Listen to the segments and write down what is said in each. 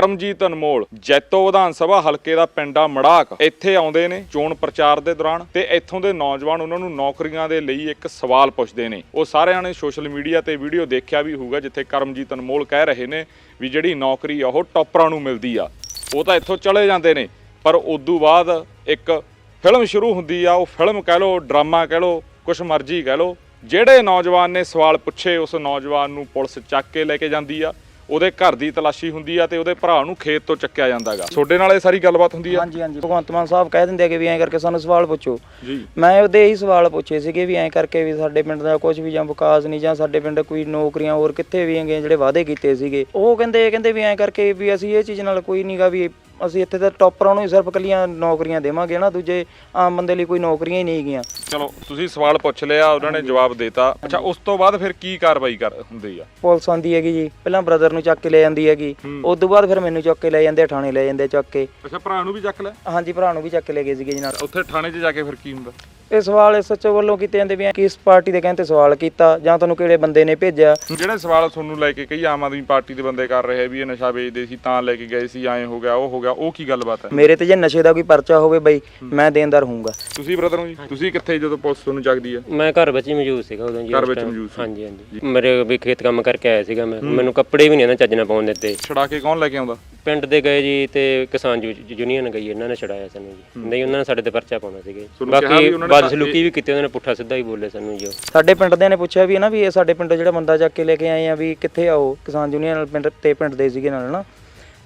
ਕਰਮਜੀਤ ਅਨਮੋਲ, ਜੈਤੋ ਵਿਧਾਨ ਸਭਾ ਹਲਕੇ ਦਾ ਪਿੰਡਾ ਮੜਾਕ, ਇੱਥੇ ਆਉਂਦੇ ਨੇ ਚੋਣ ਪ੍ਰਚਾਰ ਦੇ ਦੌਰਾਨ ਤੇ ਇੱਥੋਂ ਦੇ ਨੌਜਵਾਨ ਉਹਨਾਂ ਨੂੰ ਨੌਕਰੀਆਂ ਦੇ ਲਈ ਇੱਕ ਸਵਾਲ ਪੁੱਛਦੇ ਨੇ। ਉਹ ਸਾਰਿਆਂ ਨੇ ਸੋਸ਼ਲ ਮੀਡੀਆ ਤੇ ਵੀਡੀਓ ਦੇਖਿਆ ਵੀ ਹੋਊਗਾ, ਜਿੱਥੇ ਕਰਮਜੀਤ ਅਨਮੋਲ ਕਹਿ ਰਹੇ ਨੇ ਵੀ ਜਿਹੜੀ ਨੌਕਰੀ ਆ, ਉਹ ਟੌਪਰਾਂ ਨੂੰ ਮਿਲਦੀ ਆ। ਉਹ ਤਾਂ ਇੱਥੋਂ ਚਲੇ ਜਾਂਦੇ ਨੇ, ਪਰ ਉਦੋਂ ਬਾਅਦ ਇੱਕ ਫਿਲਮ ਸ਼ੁਰੂ ਹੁੰਦੀ ਆ, ਉਹ ਫਿਲਮ ਕਹਿ ਲਓ, ਡਰਾਮਾ ਕਹਿ ਲਓ, ਕੁਛ ਮਰਜ਼ੀ ਕਹਿ ਲਓ, ਜਿਹੜੇ ਨੌਜਵਾਨ ਨੇ ਸਵਾਲ ਪੁੱਛੇ, ਉਸ ਨੌਜਵਾਨ ਨੂੰ ਪੁਲਿਸ ਚੱਕ ਕੇ ਲੈ ਕੇ ਜਾਂਦੀ ਆ। ਉਹਦੇ ਘਰ ਦੀ ਤਲਾਸ਼ੀ ਹੁੰਦੀ ਆ ਤੇ ਉਹਦੇ ਭਰਾ ਨੂੰ ਖੇਤ ਤੋਂ ਚੱਕਿਆ ਜਾਂਦਾਗਾ। ਤੁਹਾਡੇ ਨਾਲ ਇਹ ਸਾਰੀ ਗੱਲਬਾਤ ਹੁੰਦੀ ਆ? ਹਾਂਜੀ ਹਾਂਜੀ। ਭਗਵੰਤ ਮਾਨ ਸਾਹਿਬ ਕਹਿ ਦਿੰਦੇ ਆ ਕਿ ਵੀ ਐਂ ਕਰਕੇ ਸਾਨੂੰ ਸਵਾਲ ਪੁੱਛੋ। ਜੀ। ਮੈਂ ਉਹਦੇ ਇਹੀ ਸਵਾਲ ਪੁੱਛੇ ਸੀਗੇ ਵੀ ਐਂ ਕਰਕੇ ਵੀ ਸਾਡੇ ਪਿੰਡ ਦਾ ਕੁਝ ਵੀ ਜਾਂ ਵਿਕਾਸ ਨਹੀਂ ਜਾਂ ਸਾਡੇ ਪਿੰਡ ਕੋਈ ਨੌਕਰੀਆਂ ਹੋਰ ਕਿੱਥੇ ਵੀ ਹੈਗੇ ਜਿਹੜੇ ਵਾਅਦੇ ਕੀਤੇ ਸੀਗੇ। ਉਹ ਕਹਿੰਦੇ ਕਹਿੰਦੇ ਵੀ ਐਂ ਕਰਕੇ ਵੀ ਅਸੀਂ ਇਹ ਚੀਜ਼ ਨਾਲ ਕੋਈ ਨਹੀਂਗਾ ਵੀ ਅਸੀਂ ਇੱਥੇ ਤਾਂ ਟੌਪਰਾਂ ਨੂੰ ਹੀ ਸਿਰਫ ਕੱਲੀਆਂ ਨੌਕਰੀਆਂ ਦੇਵਾਂਗੇ ਨਾ ਦੂਜੇ ਆਮ ਬੰਦੇ ਲਈ ਕੋਈ ਨੌਕਰੀਆਂ ਹੀ ਨਹੀਂ ਹੈਗੀਆਂ ਚਲੋ ਤੁਸੀਂ ਸਵਾਲ ਪੁੱਛ ਲਿਆ ਉਹਨਾਂ ਨੇ ਜਵਾਬ ਦਿੱਤਾ। ਅੱਛਾ ਉਸ ਤੋਂ ਬਾਅਦ ਫਿਰ ਕੀ ਕਾਰਵਾਈ ਕਰ ਹੁੰਦੀ ਆ? ਪੁਲਿਸ ਆਉਂਦੀ ਹੈਗੀ ਜੀ ਪਹਿਲਾਂ ਬ੍ਰਦਰ ਨੂੰ ਚੱਕ ਕੇ ਲੈ ਜਾਂਦੀ ਹੈਗੀ ਉਸ ਤੋਂ ਬਾਅਦ ਫਿਰ ਮੈਨੂੰ ਚੱਕ ਕੇ ਲੈ ਜਾਂਦੇ ਆ, ਥਾਣੇ ਲੈ ਜਾਂਦੇ ਆ ਚੱਕ ਕੇ। ਅੱਛਾ ਭਰਾ ਨੂੰ ਵੀ ਚੱਕ ਲੈ? ਹਾਂਜੀ ਭਰਾ ਨੂੰ ਵੀ ਚੱਕ ਕੇ ਲੈ ਗਏ ਸੀਗੇ ਜੀ ਨਾਲ। ਉੱਥੇ ਥਾਣੇ 'ਚ ਜਾ ਕੇ ਫਿਰ ਕੀ ਹੁੰਦਾ? ਇਹ ਸਵਾਲ ਐਸਐਚਓ ਵੱਲੋਂ ਕੀਤੇ ਜਾਂਦੇ ਵੀ ਐਂ ਕਿਸ ਪਾਰਟੀ ਦੇ ਕਹਿੰਦੇ ਸਵਾਲ ਕੀਤਾ ਜਾਂ ਤੁਹਾਨੂੰ ਕਿਹੜੇ ਬੰਦੇ ਨੇ ਭੇਜਿਆ? ਜਿਹੜੇ ਸਵਾਲ ਤੁਹਾਨੂੰ ਲੈ ਕੇ ਕਈ ਆਮ ਆਦਮੀ ਪਾਰਟੀ ਦੇ ਬੰਦੇ ਕਰ ਰਹੇ ਵੀ ਇਹ ਨਸ਼ਾ ਵੇਚਦੇ ਸੀ ਤਾਂ ਲੈ ਕੇ ਗਏ ਸੀ ਐਂ ਹੋ ਗਿਆ ਉਹ ਹੋ ਗਿਆ ਉਹ ਕੀ ਗੱਲਬਾਤ ਹੈ? ਮੇਰੇ ਤੇ ਜੇ ਨਸ਼ੇ ਦਾ ਕੋਈ ਪਰਚਾ ਹੋਵੇ ਬਈ ਮੈਂ ਦੇਣਦਾਰ ਹੋਊਂਗਾ। ਤੁਸੀਂ ਬ੍ਰਦਰ ਨੂੰ ਜੀ? ਤੁਸੀਂ ਕਿੱਥੇ ਜਦੋਂ ਪੁਲਿਸ ਤੁਹਾਨੂੰ ਚੱਕਦੀ ਆ ਮੈਂ ਘਰ ਵਿੱਚ ਹੀ ਮੌਜੂਦ ਸੀਗਾ ਉਦੋਂ ਜੀ ਘਰ ਉਸ ਵਿੱਚ time। ਮੌਜੂਦ ਸੀ। ਹਾਂਜੀ ਹਾਂਜੀ। ਮੇਰੇ ਵੀ ਖੇਤ ਕੰਮ ਕਰਕੇ ਆਇਆ ਸੀਗਾ ਮੈਂ। ਮੈਨੂੰ ਕੱਪੜੇ ਵੀ ਨਹੀਂ ਨਾ ਚੱਜ ਨਾਲ ਪਾਉਣ ਦਿੱਤੇ। ਛੜਾ ਕੇ ਕੌਣ ਲੈ ਕੇ ਆਉਂਦਾ? ਪਿੰਡ ਦੇ ਗਏ ਜੀ ਤੇ ਕਿਸਾਨ ਯੂ- ਯੂਨੀਅਨ ਗਈ ਇਹਨਾਂ ਨੇ ਛਡਾਇਆ ਸਾਨੂੰ ਜੀ। ਨਹੀਂ ਉਹਨਾਂ ਨੇ ਸਾਡੇ ਤੇ ਪਰਚਾ ਪਾਉਣਾ ਸੀਗੇ ਤੁਹਾਨੂੰ ਕਿਹਾ ਬਾਕੀ ਵੀ ਉਹਨਾਂ ਨੇ ਬਦਸਲੂਕੀ ਵੀ ਕੀਤੀ ਉਹਨਾਂ ਨੇ ਪੁੱਠਾ ਸਿੱਧਾ ਹੀ ਬੋਲੇ ਸਾਨੂੰ ਜੀ ਉਹ। ਸਾਡੇ ਪਿੰਡ ਦੇ ਨੇ ਪੁੱਛਿਆ ਵੀ ਹੈ ਨਾ ਵੀ ਇਹ ਸਾਡੇ ਪਿੰਡ ਜਿਹੜਾ ਬੰਦਾ ਚੱਕ ਕੇ ਲੈ ਕੇ ਆਏ ਆ ਵੀ ਕਿੱਥੇ ਆ ਉਹ? ਕਿਸਾਨ ਯੂਨੀਅਨ ਨਾਲ ਪਿੰਡ ਤੇ ਪਿੰਡ ਦੇ ਸੀਗੇ ਨਾਲ ਨਾ?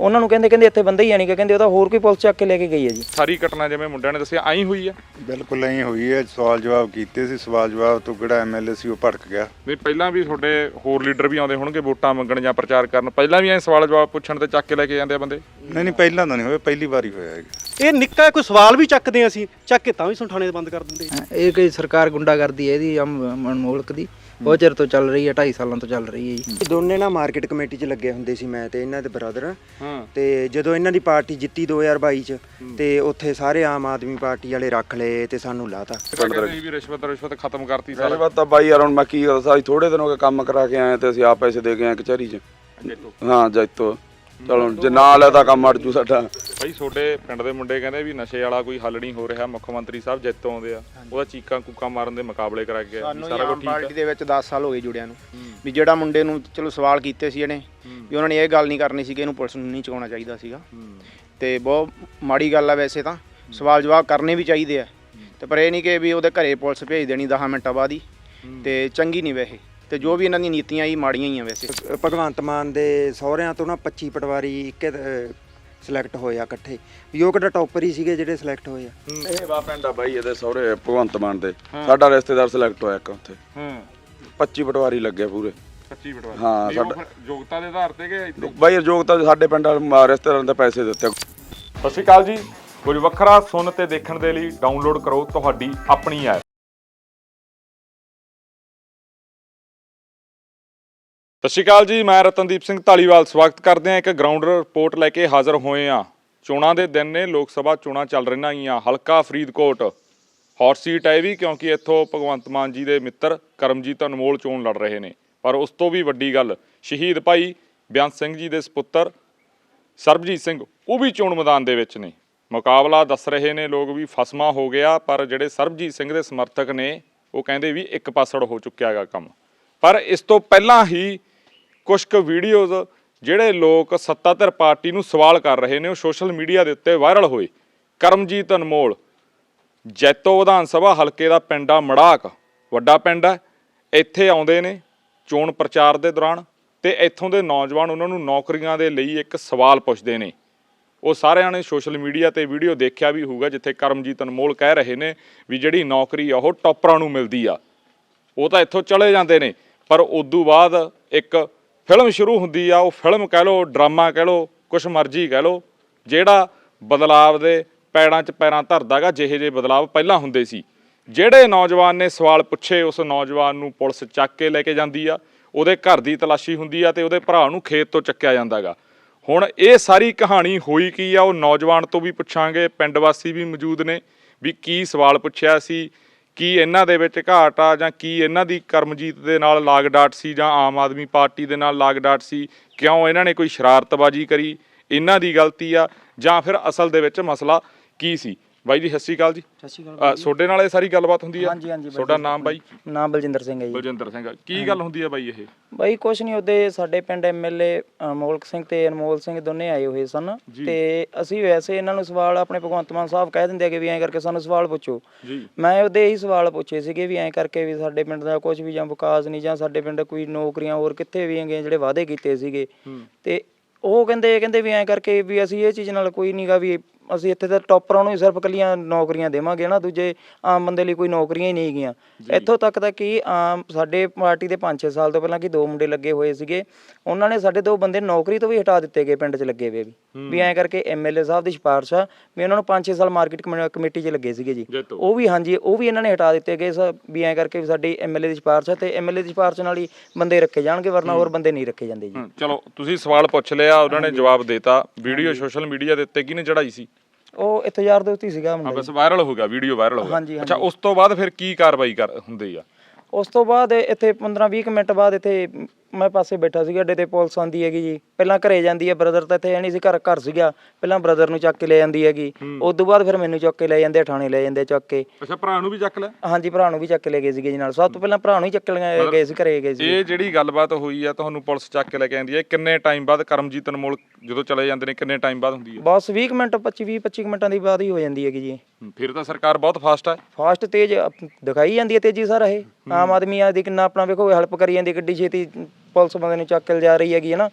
ਉਹਨਾਂ ਨੂੰ ਕਹਿੰਦੇ ਕਹਿੰਦੇ ਇੱਥੇ ਬੰਦਾ ਹੀ ਆਣੀਗਾ ਕਹਿੰਦੇ ਉਹਦਾ ਹੋਰ ਕੋਈ ਪੁਲਿਸ ਚੱਕ ਕੇ ਲੈ ਕੇ ਗਈ ਹੈ ਜੀ। ਸਾਰੀ ਘਟਨਾ ਜਿਵੇਂ ਮੁੰਡਿਆਂ ਨੇ ਦੱਸਿਆ ਆਈ ਹੋਈ ਆ ਬਿਲਕੁਲ ਐਂ ਹੋਈ ਹੈ ਸਵਾਲ ਜਵਾਬ ਕੀਤੇ ਸੀ ਸਵਾਲ ਜਵਾਬ ਤੋਂ ਕਿਹੜਾ ਐਮਐਲਏ ਸੀ ਉਹ ਭੜਕ ਗਿਆ। ਨਹੀਂ ਪਹਿਲਾਂ ਵੀ ਤੁਹਾਡੇ ਹੋਰ ਲੀਡਰ ਵੀ ਆਉਂਦੇ ਹੋਣਗੇ ਵੋਟਾਂ ਮੰਗਣ ਜਾਂ ਪ੍ਰਚਾਰ ਕਰਨ ਪਹਿਲਾਂ ਵੀ ਐ ਸਵਾਲ ਜਵਾਬ ਪੁੱਛਣ ਤੇ ਚੱਕ ਕੇ ਲੈ ਕੇ ਜਾਂਦੇ ਆ ਬੰਦੇ? ਨਹੀਂ ਨਹੀਂ ਪਹਿਲਾਂ ਤਾਂ ਨਹੀਂ ਹੋਇਆ ਪਹਿਲੀ ਵਾਰੀ ਹੋਇਆ ਹੈਗਾ। ਇਹ ਨਿੱਕਾ ਕੋਈ ਸਵਾਲ ਵੀ ਚੱਕਦੇ ਹਾਂ ਅਸੀਂ ਚੱਕ ਕੇ ਤਾਂ ਵੀ ਸੁਣਾਣੇ ਬੰਦ ਕਰ ਦਿੰਦੇ। ਇਹ ਕੋਈ ਸਰਕਾਰ ਗੁੰਡਾ ਕਰਦੀ ਹੈ ਇਹਦੀ ਅਮ ਮਨਮੋਲਕ ਦੀ। ਬਹੁਤ ਚਿਰ ਤੋਂ ਚੱਲ ਰਹੀ ਹੈ 2.5 ਸਾਲਾਂ ਤੋਂ ਚੱਲ ਰਹੀ ਹੈ ਜੀ। ਦੋਨੇ ਨਾ ਮਾਰਕੀਟ ਕਮੇਟੀ 'ਚ ਲੱਗੇ ਹੁੰਦੇ ਸੀ ਮੈਂ ਤੇ ਇਹਨਾਂ ਦੇ ਬ੍ਰਦਰ। ਹਾਂ। ਤੇ ਜਦੋਂ ਇਹਨਾਂ ਦੀ ਪਾਰਟੀ ਜਿੱਤੀ 2022 'ਚ ਤੇ ਉੱਥੇ ਸਾਰੇ ਆਮ ਆਦਮੀ ਪਾਰਟੀ ਵਾਲੇ ਰੱਖ ਲਏ ਤੇ ਸਾਨੂੰ ਲਾਤਾ। ਕਹਿੰਦੇ ਵੀ ਰਿਸ਼ਵਤ ਰਿਸ਼ਵਤ ਖਤਮ ਕਰਤੀ ਸਾਰਾ। ਤਾਂ ਬਾਈ ਯਾਰ ਹੁਣ ਮੈਂ ਕੀ ਦੱਸਾਂ ਅਸੀਂ ਥੋੜੇ ਦਿਨ ਹੋ ਗਏ ਕੰਮ ਕਰਾ ਕੇ ਆਏ ਤੇ ਅਸੀਂ ਆਪ ਪੈਸੇ ਦੇ ਕੇ ਆਏ ਕਚਹਿਰੀ 'ਚ। ਹਾਂ ਜੈਤੋ। ਚਲੋ ਜੇ ਨਾ ਲੈ ਤਾਂ ਕੰਮ ਅੜ ਜੂ ਸਾਡਾ। ਭਾਈ ਤੁਹਾਡੇ ਪਿੰਡ ਦੇ ਮੁੰਡੇ ਕਹਿੰਦੇ ਵੀ ਨਸ਼ੇ ਵਾਲਾ ਕੋਈ ਹੱਲ ਨਹੀਂ ਹੋ ਰਿਹਾ ਮੁੱਖ ਮੰਤਰੀ ਸਾਹਿਬ ਜਿੱਤੋਂ ਆਉਂਦੇ ਆ। ਉਹਦਾ ਚੀਕਾਂ ਕੂਕਾਂ ਮਾਰਨ ਦੇ ਮੁਕਾਬਲੇ ਕਰਾ ਕੇ ਸਾਨੂੰ ਸਾਰਾ ਕੁਝ ਠੀਕ ਆ। ਪਾਰਟੀ ਦੇ ਵਿੱਚ 10 ਸਾਲ ਹੋ ਗਏ ਜੁੜਿਆਂ ਨੂੰ। ਵੀ ਜਿਹੜਾ ਮੁੰਡੇ ਨੂੰ ਚਲੋ ਸਵਾਲ ਕੀਤੇ ਸੀ ਇਹਨੇ ਵੀ ਉਹਨਾਂ ਨੇ ਇਹ ਗੱਲ ਨਹੀਂ ਕਰਨੀ ਸੀ ਕਿ ਇਹਨੂੰ ਪੁਲਿਸ ਨੂੰ ਨਹੀਂ ਚੁਕਾਉਣਾ ਚਾਹੀਦਾ ਸੀਗਾ। ਤੇ ਬਹੁਤ ਮਾੜੀ ਗੱਲ ਆ ਵੈਸੇ ਤਾਂ। ਸਵਾਲ ਜਵਾਬ ਕਰਨੇ ਵੀ ਚਾਹੀਦੇ ਆ। ਤੇ ਪਰ ਇਹ ਨਹੀਂ ਕਿ ਵੀ ਉਹਦੇ ਘਰੇ ਪੁਲਿਸ ਭੇਜ ਦੇਣੀ 10 ਮਿੰਟਾਂ ਬਾਅਦ ਹੀ। ਤੇ ਚੰਗੀ ਨਹੀਂ ਵੈਸੇ। ਤੇ ਜੋ ਵੀ ਇਹਨਾਂ ਦੀਆਂ ਨੀਤੀਆਂ ਹੀ ਮਾੜੀਆਂ ਹੀ ਆ ਵੈਸੇ। ਭਗਵੰਤ ਮਾਨ ਦੇ ਸਹੁਰਿਆਂ ਤੋਂ ਨਾ 25 ਪਟਵਾਰੀ ਇੱਕੇ ਸਿਲੈਕਟ ਹੋਏ ਆ ਇਕੱਠੇ। ਵੀ ਉਹ ਕਿਹੜਾ ਟੌਪਰ ਹੀ ਸੀਗੇ ਜਿਹੜੇ ਸਿਲੈਕਟ ਹੋਏ ਆ। ਇਹ ਵਾ ਪਿੰਡ ਆ ਬਾਈ ਇਹਦੇ ਸਹੁਰੇ ਭਗਵੰਤ ਮਾਨ ਦੇ। ਸਾਡਾ ਰਿਸ਼ਤੇਦਾਰ ਸਿਲੈਕਟ ਹੋਇਆ ਇੱਕ ਉੱਥੇ। ਹੂੰ। 25 ਪਟਵਾਰੀ ਲੱਗੇ ਪੂਰੇ। 25 ਮਿੰਟ ਹਾਂ, ਸਾਡਾ- ਯੋਗਤਾ ਦੇ ਆਧਾਰ ਤੇ ਕਿ ਬਾਈ ਯੋਗਤਾ ਸਾਡੇ ਪਿੰਡ ਵਾਲੇ ਰਿਸ਼ਤੇਦਾਰਾਂ ਦੇ ਪੈਸੇ ਦਿੱਤੇ। ਸਤਿ ਸ਼੍ਰੀ ਅਕਾਲ ਜੀ। ਕੁਝ ਵੱਖਰਾ ਸੁਣ ਤੇ ਦੇਖਣ ਦੇ ਲਈ ਡਾਊਨਲੋਡ ਕਰੋ ਤੁਹਾਡੀ ਆਪਣੀ ਐਪ ਸਤਿ ਸ਼੍ਰੀ ਅਕਾਲ ਜੀ, ਮੈਂ ਰਤਨਦੀਪ ਸਿੰਘ ਢਾਲੀਵਾਲ ਸਵਾਗਤ ਕਰਦੇ ਹਾਂ ਇੱਕ ਗਰਾਊਂਡ ਰਿਪੋਰਟ ਲੈ ਕੇ ਹਾਜ਼ਰ ਹੋਏ ਹਾਂ। ਚੋਣਾਂ ਦੇ ਦਿਨ ਨੇ ਲੋਕ ਸਭਾ ਚੋਣਾਂ ਚੱਲ ਰਹੀਆਂ ਗਈਆਂ ਹਲਕਾ ਫਰੀਦਕੋਟ ਹੌਟ ਸੀਟ ਹੈ ਵੀ, ਕਿਉਂਕਿ ਇੱਥੋਂ ਭਗਵੰਤ ਮਾਨ ਜੀ ਦੇ ਮਿੱਤਰ ਕਰਮਜੀਤ ਅਨਮੋਲ ਚੋਣ ਲੜ ਰਹੇ ਨੇ। ਪਰ ਉਸ ਤੋਂ ਵੀ ਵੱਡੀ ਗੱਲ, ਸ਼ਹੀਦ ਭਾਈ ਬਿਆਨ ਸਿੰਘ ਜੀ ਦੇ ਸੁਪੁੱਤਰ ਸਰਬਜੀਤ ਸਿੰਘ, ਉਹ ਵੀ ਚੋਣ ਮੈਦਾਨ ਦੇ ਵਿੱਚ ਨੇ। ਮੁਕਾਬਲਾ ਦੱਸ ਰਹੇ ਨੇ ਲੋਕ ਵੀ ਫਸਮਾ ਹੋ ਗਿਆ, ਪਰ ਜਿਹੜੇ ਸਰਬਜੀਤ ਸਿੰਘ ਦੇ ਸਮਰਥਕ ਨੇ, ਉਹ ਕਹਿੰਦੇ ਵੀ ਇੱਕ ਪਾਸੜ ਹੋ ਚੁੱਕਿਆ ਹੈਗਾ ਕੰਮ। ਪਰ ਇਸ ਤੋਂ ਪਹਿਲਾਂ ਹੀ ਕੁਝ ਕੁ ਵੀਡੀਓਜ਼ ਜਿਹੜੇ ਲੋਕ ਸੱਤਾਧਰ ਪਾਰਟੀ ਨੂੰ ਸਵਾਲ ਕਰ ਰਹੇ ਨੇ, ਉਹ ਸੋਸ਼ਲ ਮੀਡੀਆ ਦੇ ਉੱਤੇ ਵਾਇਰਲ ਹੋਏ। ਕਰਮਜੀਤ ਅਨਮੋਲ, ਜੈਤੋ ਵਿਧਾਨ ਸਭਾ ਹਲਕੇ ਦਾ ਪਿੰਡ ਆ ਮੜਾਕ, ਵੱਡਾ ਪਿੰਡ ਹੈ ਇੱਥੇ ਆਉਂਦੇ ਨੇ ਚੋਣ ਪ੍ਰਚਾਰ ਦੇ ਦੌਰਾਨ ਤੇ ਇੱਥੋਂ ਦੇ ਨੌਜਵਾਨ ਉਹਨਾਂ ਨੂੰ ਨੌਕਰੀਆਂ ਦੇ ਲਈ ਇੱਕ ਸਵਾਲ ਪੁੱਛਦੇ ਨੇ। ਉਹ ਸਾਰਿਆਂ ਨੇ ਸੋਸ਼ਲ ਮੀਡੀਆ ਤੇ ਵੀਡੀਓ ਦੇਖਿਆ ਵੀ ਹੋਊਗਾ, ਜਿੱਥੇ ਕਰਮਜੀਤ ਅਨਮੋਲ ਕਹਿ ਰਹੇ ਨੇ ਵੀ ਜਿਹੜੀ ਨੌਕਰੀ ਆ, ਉਹ ਟੌਪਰਾਂ ਨੂੰ ਮਿਲਦੀ ਆ। ਉਹ ਤਾਂ ਇੱਥੋਂ ਚਲੇ ਜਾਂਦੇ ਨੇ, ਪਰ ਉਦੋਂ ਬਾਅਦ ਇੱਕ ਫਿਲਮ ਸ਼ੁਰੂ ਹੁੰਦੀ ਆ, ਉਹ ਫਿਲਮ ਕਹਿ ਲਓ, ਡਰਾਮਾ ਕਹਿ ਲਓ, ਕੁਛ ਮਰਜ਼ੀ ਕਹਿ ਲਓ, ਜਿਹੜਾ ਬਦਲਾਵ ਦੇ ਪੈੜਾਂ 'ਚ ਪੈਰਾਂ ਧਰਦਾਗਾ, ਜਿਹੇ ਜਿਹੇ ਬਦਲਾਵ ਪਹਿਲਾਂ ਹੁੰਦੇ ਸੀ। ਜਿਹੜੇ ਨੌਜਵਾਨ ਨੇ ਸਵਾਲ ਪੁੱਛੇ, ਉਸ ਨੌਜਵਾਨ ਨੂੰ ਪੁਲਿਸ ਚੱਕ ਕੇ ਲੈ ਕੇ ਜਾਂਦੀ ਆ, ਉਹਦੇ ਘਰ ਦੀ ਤਲਾਸ਼ੀ ਹੁੰਦੀ ਆ ਤੇ ਉਹਦੇ ਭਰਾ ਨੂੰ ਖੇਤ ਤੋਂ ਚੱਕਿਆ ਜਾਂਦਾਗਾ। ਹੁਣ ਇਹ ਸਾਰੀ ਕਹਾਣੀ ਹੋਈ ਕੀ ਆ, ਉਹ ਨੌਜਵਾਨ ਤੋਂ ਵੀ ਪੁੱਛਾਂਗੇ, ਪਿੰਡ ਵਾਸੀ ਵੀ ਮੌਜੂਦ ਨੇ, ਵੀ ਕੀ ਸਵਾਲ ਪੁੱਛਿਆ ਸੀ ਕੀ ਇਹਨਾਂ ਦੇ ਵਿੱਚ ਘਾਟ ਆ ਜਾਂ ਕੀ ਇਹਨਾਂ ਦੀ ਕਰਮਜੀਤ ਦੇ ਨਾਲ ਲਾਗ ਡਾਟ ਸੀ ਜਾਂ ਆਮ ਆਦਮੀ ਪਾਰਟੀ ਦੇ ਨਾਲ ਲਾਗ ਡਾਟ ਸੀ? ਕਿਉਂ ਇਹਨਾਂ ਨੇ ਕੋਈ ਸ਼ਰਾਰਤਬਾਜ਼ੀ ਕਰੀ? ਇਹਨਾਂ ਦੀ ਗਲਤੀ ਆ ਜਾਂ ਫਿਰ ਅਸਲ ਦੇ ਵਿੱਚ ਮਸਲਾ ਕੀ ਸੀ? ਬਾਈ ਜੀ ਸਤਿ ਸ਼੍ਰੀ ਅਕਾਲ ਜੀ। ਸਤਿ ਸ਼੍ਰੀ ਅਕਾਲ ਤੁਹਾਡੇ ਨਾਲ ਇਹ ਸਾਰੀ ਗੱਲਬਾਤ ਹੁੰਦੀ ਆ ਹਾਂਜੀ, ਹਾਂਜੀ ਤੁਹਾਡਾ। ਨਾਮ ਬਾਈ? ਨਾਮ ਬਲਜਿੰਦਰ ਸਿੰਘ ਹੈ ਜੀ। ਬਲਜਿੰਦਰ ਸਿੰਘ ਕੀ ਗੱਲ ਹੁੰਦੀ ਆ ਬਾਈ ਇਹ? ਬਾਈ ਕੁਛ ਨਹੀਂ ਉਹਦੇ ਸਾਡੇ ਪਿੰਡ ਐਮਐਲਏ ਮੋਲਕ ਸਿੰਘ ਤੇ ਅਨਮੋਲ ਸਿੰਘ ਦੋਨੇ ਆਏ ਹੋਏ ਸਨ। ਤੇ ਅਸੀਂ ਵੈਸੇ ਇਹਨਾਂ ਨੂੰ ਸਵਾਲ ਆਪਣੇ ਭਗਵੰਤ ਮਾਨ ਸਾਹਿਬ ਕਹਿ ਦਿੰਦੇ ਆ ਕਿ ਵੀ ਐਂ ਕਰਕੇ ਸਾਨੂੰ ਸਵਾਲ ਪੁੱਛੋ। ਜੀ। ਮੈਂ ਉਹਦੇ ਇਹੀ ਸਵਾਲ ਪੁੱਛੇ ਸੀਗੇ ਵੀ ਐਂ ਕਰਕੇ ਵੀ ਸਾਡੇ ਪਿੰਡ ਦਾ ਕੁਝ ਵੀ ਜਾਂ ਵਿਕਾਸ ਨਹੀਂ ਜਾਂ ਸਾਡੇ ਪਿੰਡ ਕੋਈ ਨੌਕਰੀਆਂ ਹੋਰ ਕਿੱਥੇ ਵੀ ਹੈਗੇ ਜਿਹੜੇ ਵਾਅਦੇ ਕੀਤੇ ਸੀਗੇ। ਤੇ ਉਹ ਕਹਿੰਦੇ ਕਹਿੰਦੇ ਵੀ ਐਂ ਕਰਕੇ ਵੀ ਅਸੀਂ ਇਹ ਚੀਜ਼ ਨਾਲ ਕੋਈ ਨਹੀਂਗਾ ਵੀ ਅਸੀਂ ਇੱਥੇ ਤਾਂ ਟੌਪਰਾਂ ਨੂੰ ਹੀ ਸਿਰਫ ਕੱਲੀਆਂ ਨੌਕਰੀਆਂ ਦੇਵਾਂਗੇ ਨਾ ਦੂਜੇ ਆਮ ਬੰਦੇ ਲਈ ਕੋਈ ਨੌਕਰੀਆਂ ਹੀ ਨਹੀਂ ਹੈਗੀਆਂ। ਇੱਥੋਂ ਤੱਕ ਤਾਂ ਕਿ ਆਮ ਸਾਡੇ ਪਾਰਟੀ ਦੇ 5-6 ਸਾਲ ਤੋਂ ਪਹਿਲਾਂ ਕਿ ਦੋ ਮੁੰਡੇ ਲੱਗੇ ਹੋਏ ਸੀਗੇ ਉਹਨਾਂ ਨੇ ਸਾਡੇ ਦੋ ਬੰਦੇ ਨੌਕਰੀ ਤੋਂ ਵੀ ਹਟਾ ਦਿੱਤੇ ਗਏ ਪਿੰਡ 'ਚ ਲੱਗੇ ਹੋਏ ਵੀ। ਵੀ ਐਂ ਕਰਕੇ ਐਮਐਲਏ ਸਾਹਿਬ ਦੀ ਸਿਫਾਰਿਸ਼ ਆ ਵੀ ਉਹਨਾਂ ਨੂੰ 5-6 ਸਾਲ ਮਾਰਕੀਟ ਕਮੇਟੀ 'ਚ ਲੱਗੇ ਸੀਗੇ ਜੀ। ਉਹ ਵੀ ਹਾਂਜੀ ਉਹ ਵੀ ਇਹਨਾਂ ਨੇ ਹਟਾ ਦਿੱਤੇ ਗਏ ਸ- ਵੀ ਐਂ ਕਰਕੇ ਸਾਡੀ ਐਮਐਲਏ ਦੀ ਸਿਫਾਰਿਸ਼ ਹੈ ਤੇ ਐਮਐਲਏ ਦੀ ਸਿਫਾਰਿਸ਼ ਨਾਲ ਹੀ ਬੰਦੇ ਰੱਖੇ ਜਾਣਗੇ ਵਰਨਾ ਹੋਰ ਬੰਦੇ ਨਹੀਂ ਰੱਖੇ ਜਾਂਦੇ ਜੀ। ਚਲੋ ਤੁਸੀਂ ਸਵਾਲ ਪੁੱਛ ਲਿਆ ਉਹਨਾਂ ਨੇ ਜਵਾਬ ਦਿੱਤਾ। ਵੀਡੀਓ ਸੋਸ਼ਲ ਮੀਡੀਆ ਦੇ ਉੱਤੇ ਕਿਹਨੇ ਚੜਾਈ ਸੀ? ਉਹ ਇੱਥੇ ਯਾਰ ਦੋਸਤੀ ਸੀਗਾ ਹਾਂ ਮੁੰਡਾ ਬਸ ਵਾਇਰਲ ਹੋ ਗਿਆ ਵੀਡੀਓ ਵਾਇਰਲ ਹੋ ਗਿਆ। ਅੱਛਾ। ਉਸ ਤੋਂ ਬਾਅਦ ਫਿਰ ਕੀ ਕਾਰਵਾਈ ਕਰ ਹੁੰਦੀ ਆ? ਉਸ ਤੋਂ ਬਾਅਦ ਇੱਥੇ 15-20 ਮਿੰਟ ਬਾਅਦ ਇੱਥੇ ਮੈਂ ਪਾਸੇ ਬੈਠਾ ਸੀਗਾ ਅੱਡੇ ਤੇ ਪੁਲਿਸ ਆਂਦੀ ਹੈਗੀ ਜੀ। ਪਹਿਲਾਂ ਘਰੇ ਜਾਂਦੀ ਹੈ ਬ੍ਰਦਰ ਤਾਂ ਇੱਥੇ ਹੈ ਨਹੀਂ ਸੀ ਘਰ ਘਰ ਸੀਗਾ। ਪਹਿਲਾਂ ਬ੍ਰਦਰ ਨੂੰ ਚੱਕ ਕੇ ਲੈ ਜਾਂਦੀ ਹੈਗੀ। ਉਸ ਤੋਂ ਬਾਅਦ ਫਿਰ ਮੈਨੂੰ ਚੱਕ ਕੇ ਲੈ ਜਾਂਦੇ ਆ, ਥਾਣੇ ਲੈ ਜਾਂਦੇ ਆ ਚੱਕ ਕੇ। ਅੱਛਾ ਭਰਾ ਨੂੰ ਵੀ ਚੱਕ ਲੈ ਹਾਂਜੀ ਭਰਾ ਨੂੰ ਵੀ ਚੱਕ ਕੇ ਲੈ ਗਏ ਸੀਗੇ ਜੀ ਨਾਲ। ਸਭ ਤੋਂ ਪਹਿਲਾਂ ਭਰਾ ਨੂੰ ਹੀ ਚੱਕ ਲੈ ਗਏ ਸੀ ਘਰੇ ਗਏ ਸੀ। ਇਹ ਜਿਹੜੀ ਗੱਲਬਾਤ ਹੋਈ ਆ ਤੁਹਾਨੂੰ ਪੁਲਿਸ ਚੱਕ ਕੇ ਲੈ ਕੇ ਆਂਦੀ ਹੈ ਕਿੰਨੇ ਟਾਈਮ ਬਾਅਦ ਕਰਮਜੀਤ ਅਨਮੋਲ ਜਦੋਂ ਚਲੇ ਜਾਂਦੇ ਨੇ ਕਿੰਨੇ ਟਾਈਮ ਬਾਅਦ ਹੁੰਦੀ ਹੈ ਬਸ 20 ਕੁ ਮਿੰਟ 25 20 25 ਮਿੰਟਾਂ ਦੀ ਬਾਅਦ ਹੀ ਹੋ ਜਾਂਦੀ ਹੈਗੀ ਜੀ। ਹਮ, ਫਿਰ ਤਾਂ ਸਰਕਾਰ ਬਹੁਤ ਫਾਸਟ ਹੈ ਫਾਸਟ ਤੇਜ਼ ਅਪ- ਦਿਖਾਈ ਜਾਂਦੀ ਹੈ ਤੇਜ਼ੀ ਸਰ ਇਹ। ਆਮ ਆਦਮੀ ਆ ਦੀ ਕਿੰਨਾ ਆਪਣਾ ਵੇਖੋ ਹੈਲਪ ਕਰੀ ਜਾਂਦੀ ਗੱਡੀ ਛੇਤੀ ਪੁਲਿਸ ਬੰਦੇ ਨੂੰ ਚੱਕ ਕੇ ਜਾ ਰਹੀ ਹੈਗੀ ਹੈ। ਨਾ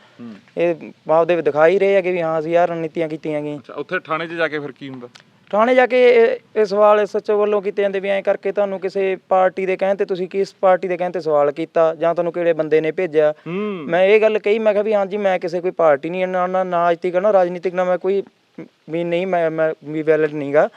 ਇਹ ਆਪਦੇ ਵੀ ਦਿਖਾਈ ਰਹੇ ਹੈਗੇ ਵੀ ਹਾਂ ਅਸੀਂ ਆਹ ਰਣਨੀਤੀਆਂ ਕੀਤੀਆਂ ਗਈਆਂ। ਅੱਛਾ ਉੱਥੇ ਥਾਣੇ 'ਚ ਜਾ ਕੇ ਫਿਰ ਕੀ ਹੁੰਦਾ? ਥਾਣੇ ਜਾ ਕੇ ਇਹ ਇਹ ਸਵਾਲ ਐਸਐਚਓ ਵੱਲੋਂ ਕੀਤੇ ਜਾਂਦੇ ਵੀ ਐਂ ਕਰਕੇ ਤੁਹਾਨੂੰ ਕਿਸੇ ਪਾਰਟੀ ਦੇ ਕਹਿਣ ਤੇ ਤੁਸੀਂ ਕਿਸ ਪਾਰਟੀ ਦੇ ਕਹਿਣ ਤੇ ਸਵਾਲ ਕੀਤਾ ਜਾਂ ਤੁਹਾਨੂੰ ਕਿਹੜੇ ਬੰਦੇ ਨੇ ਭੇਜਿਆ? ਹੂੰ। ਮੈਂ ਇਹ ਗੱਲ ਕਹੀ ਮੈਂ ਕਿਹਾ ਵੀ ਹਾਂਜੀ ਮੈਂ ਕਿਸੇ ਕੋਈ ਪਾਰਟੀ ਨਹੀਂ ਨਾ ਨਾ ਨਾ ਰਾਜਨੀਤਿਕ ਨਾ ਰਾਜਨੀਤਿਕ ਨਾ ਮੈਂ ਕੋਈ ਵੀ ਨਹੀਂ ਮੈਂ ਮੈਂ ਵੀ ਵੈਲਿਡ ਨਹੀਂਗਾ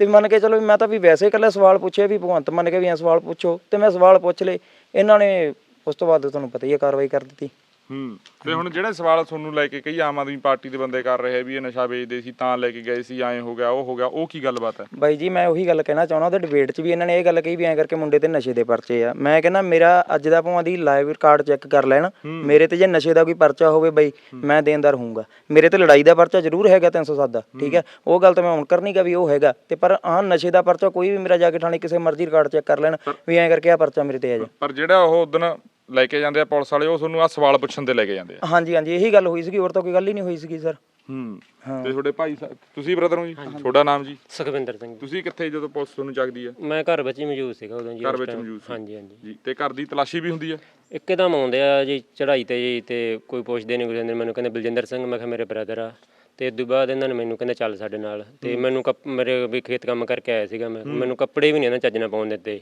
ਤੇ ਮੰਨ ਕੇ ਚਲੋ ਵੀ ਮੈਂ ਤਾਂ ਵੀ ਵੈਸੇ ਇਕੱਲਾ ਸਵਾਲ ਪੁੱਛਿਆ ਵੀ ਭਗਵੰਤ ਮੰਨ ਕੇ ਵੀ ਐਂ ਸਵਾਲ ਪੁੱਛੋ ਤੇ ਮੈਂ ਸਵਾਲ ਪੁੱਛ ਲਏ। ਇਹਨਾਂ ਨੇ ਉਸ ਤੋਂ ਬਾਅਦ ਤੁਹਾਨੂੰ ਪਤਾ ਹੀ ਹੈ ਕਾਰਵਾਈ ਕਰ ਦਿੱਤੀ। ਹੂੰ ਤੇ ਹੁਣ ਜਿਹੜੇ ਸਵਾਲ ਤੁਹਾਨੂੰ ਲੈ ਕੇ ਕਈ ਆਮ ਆਦਮੀ ਪਾਰਟੀ ਦੇ ਬੰਦੇ ਕਰ ਰਹੇ ਆ ਵੀ ਇਹ ਨਸ਼ਾ ਵੇਚਦੇ ਸੀ ਤਾਂ ਲੈ ਕੇ ਗਏ ਸੀ ਐਂ ਹੋ ਗਿਆ ਉਹ ਹੋ ਗਿਆ ਉਹ ਕੀ ਗੱਲਬਾਤ ਹੈ? ਬਾਈ ਜੀ ਮੈਂ ਉਹੀ ਗੱਲ ਕਹਿਣਾ ਚਾਹੁੰਦਾ ਉਹਦੇ ਡਿਬੇਟ 'ਚ ਵੀ ਇਹਨਾਂ ਨੇ ਇਹ ਗੱਲ ਕਹੀ ਵੀ ਐਂ ਕਰਕੇ ਮੁੰਡੇ ਤੇ ਨਸ਼ੇ ਦੇ ਪਰਚੇ ਆ। ਮੈਂ ਕਹਿੰਦਾ ਮੇਰਾ ਅੱਜ ਦਾ ਭਾਵੇਂ ਦੀ ਲਾਈਵ ਰਿਕਾਰਡ ਚੈੱਕ ਕਰ ਲੈਣ ਮੇਰੇ ਤੇ ਜੇ ਨਸ਼ੇ ਦਾ ਕੋਈ ਪਰਚਾ ਹੋਵੇ ਬਾਈ ਮੈਂ ਦੇਣਦਾਰ ਹੋਊਂਗਾ। ਮੇਰੇ ਤੇ ਲੜਾਈ ਦਾ ਪਰਚਾ ਜ਼ਰੂਰ ਹੈਗਾ 307 ਦਾ ਠੀਕ ਹੈ। ਉਹ ਗੱਲ ਤਾਂ ਮੈਂ ਹੁਣ ਕਰਨੀਗਾ ਵੀ ਉਹ ਹੈਗਾ। ਤੇ ਪਰ ਆਹ ਨਸ਼ੇ ਦਾ ਪਰਚਾ ਕੋਈ ਵੀ ਮੇਰਾ ਜਾ ਕੇ ਥਾਣੇ ਕਿਸੇ ਮਰਜ਼ੀ ਰਿਕਾਰਡ ਚੈੱਕ ਕਰ ਲੈਣ ਵੀ ਐਂ ਕਰਕੇ ਆ ਪਰਚਾ ਮੇਰੇ ਤੇ ਆ ਜਾ ਪਰ ਜਿਹੜਾ ਉਹ ਉਦੋਂ ਲੈ ਕੇ ਜਾਂਦੇ ਆ ਪੁਲਿਸ ਵਾਲੇ ਉਹ ਤੁਹਾਨੂੰ ਆ ਸਵਾਲ ਪੁੱਛਣ ਦੇ ਲੈ ਕੇ ਜਾਂਦੇ ਆ। ਹਾਂਜੀ ਹਾਂਜੀ ਇਹੀ ਗੱਲ ਹੋਈ ਸੀਗੀ ਹੋਰ ਤਾਂ ਕੋਈ ਗੱਲ ਹੀ ਨਹੀਂ ਹੋਈ ਸੀਗੀ ਸਰ। ਹੂੰ ਹਾਂ। ਤੇ ਤੁਹਾਡੇ ਭਾਈ ਸਾਹਿਬ ਤੁਸੀਂ ਬ੍ਰਦਰ ਹੋ ਜੀ? ਤੁਹਾਡਾ ਨਾਮ ਜੀ? ਸੁਖਵਿੰਦਰ ਸਿੰਘ ਤੁਸੀਂ ਕਿੱਥੇ ਜਦੋਂ ਪੁਲਿਸ ਤੁਹਾਨੂੰ ਚੱਕਦੀ ਆ? ਮੈਂ ਘਰ ਵਿੱਚ ਹੀ ਮੌਜੂਦ ਸੀਗਾ ਉਦੋਂ ਜੀ ਘਰ ਵਿੱਚ। ਮੌਜੂਦ ਸੀ। ਹਾਂਜੀ ਹਾਂਜੀ। ਜੀ ਤੇ ਘਰ ਦੀ ਤਲਾਸ਼ੀ ਵੀ ਹੁੰਦੀ ਆ? ਇੱਕਦਮ ਆਉਂਦੇ ਆ ਜੀ ਚੜ੍ਹਾਈ ਤੇ ਜੀ ਤੇ ਕੋਈ ਪੁੱਛਦੇ ਨਹੀਂ ਗੁਰਿੰਦਰ ਮੈਨੂੰ ਕਹਿੰਦੇ ਬਲਜਿੰਦਰ ਸਿੰਘ ਮੈਂ ਕਿਹਾ ਮੇਰੇ ਬ੍ਰਦਰ ਆ। ਤੇ ਇਦੋਂ ਬਾਅਦ ਇਹਨਾਂ ਨੇ ਮੈਨੂੰ ਕਹਿੰਦੇ ਚੱਲ ਸਾਡੇ ਨਾਲ। ਤੇ ਮੈਨੂੰ ਕੱਪ- ਮੇਰੇ ਵੀ ਖੇਤ ਕੰਮ ਕਰਕੇ ਆਇਆ ਸੀਗਾ ਮੈਂ। ਮੈਨੂੰ ਕੱਪੜੇ ਵੀ ਨਹੀਂ ਇਹਨਾਂ ਚੱਜ ਨਾਲ ਪਾਉਣ ਦਿੱਤੇ।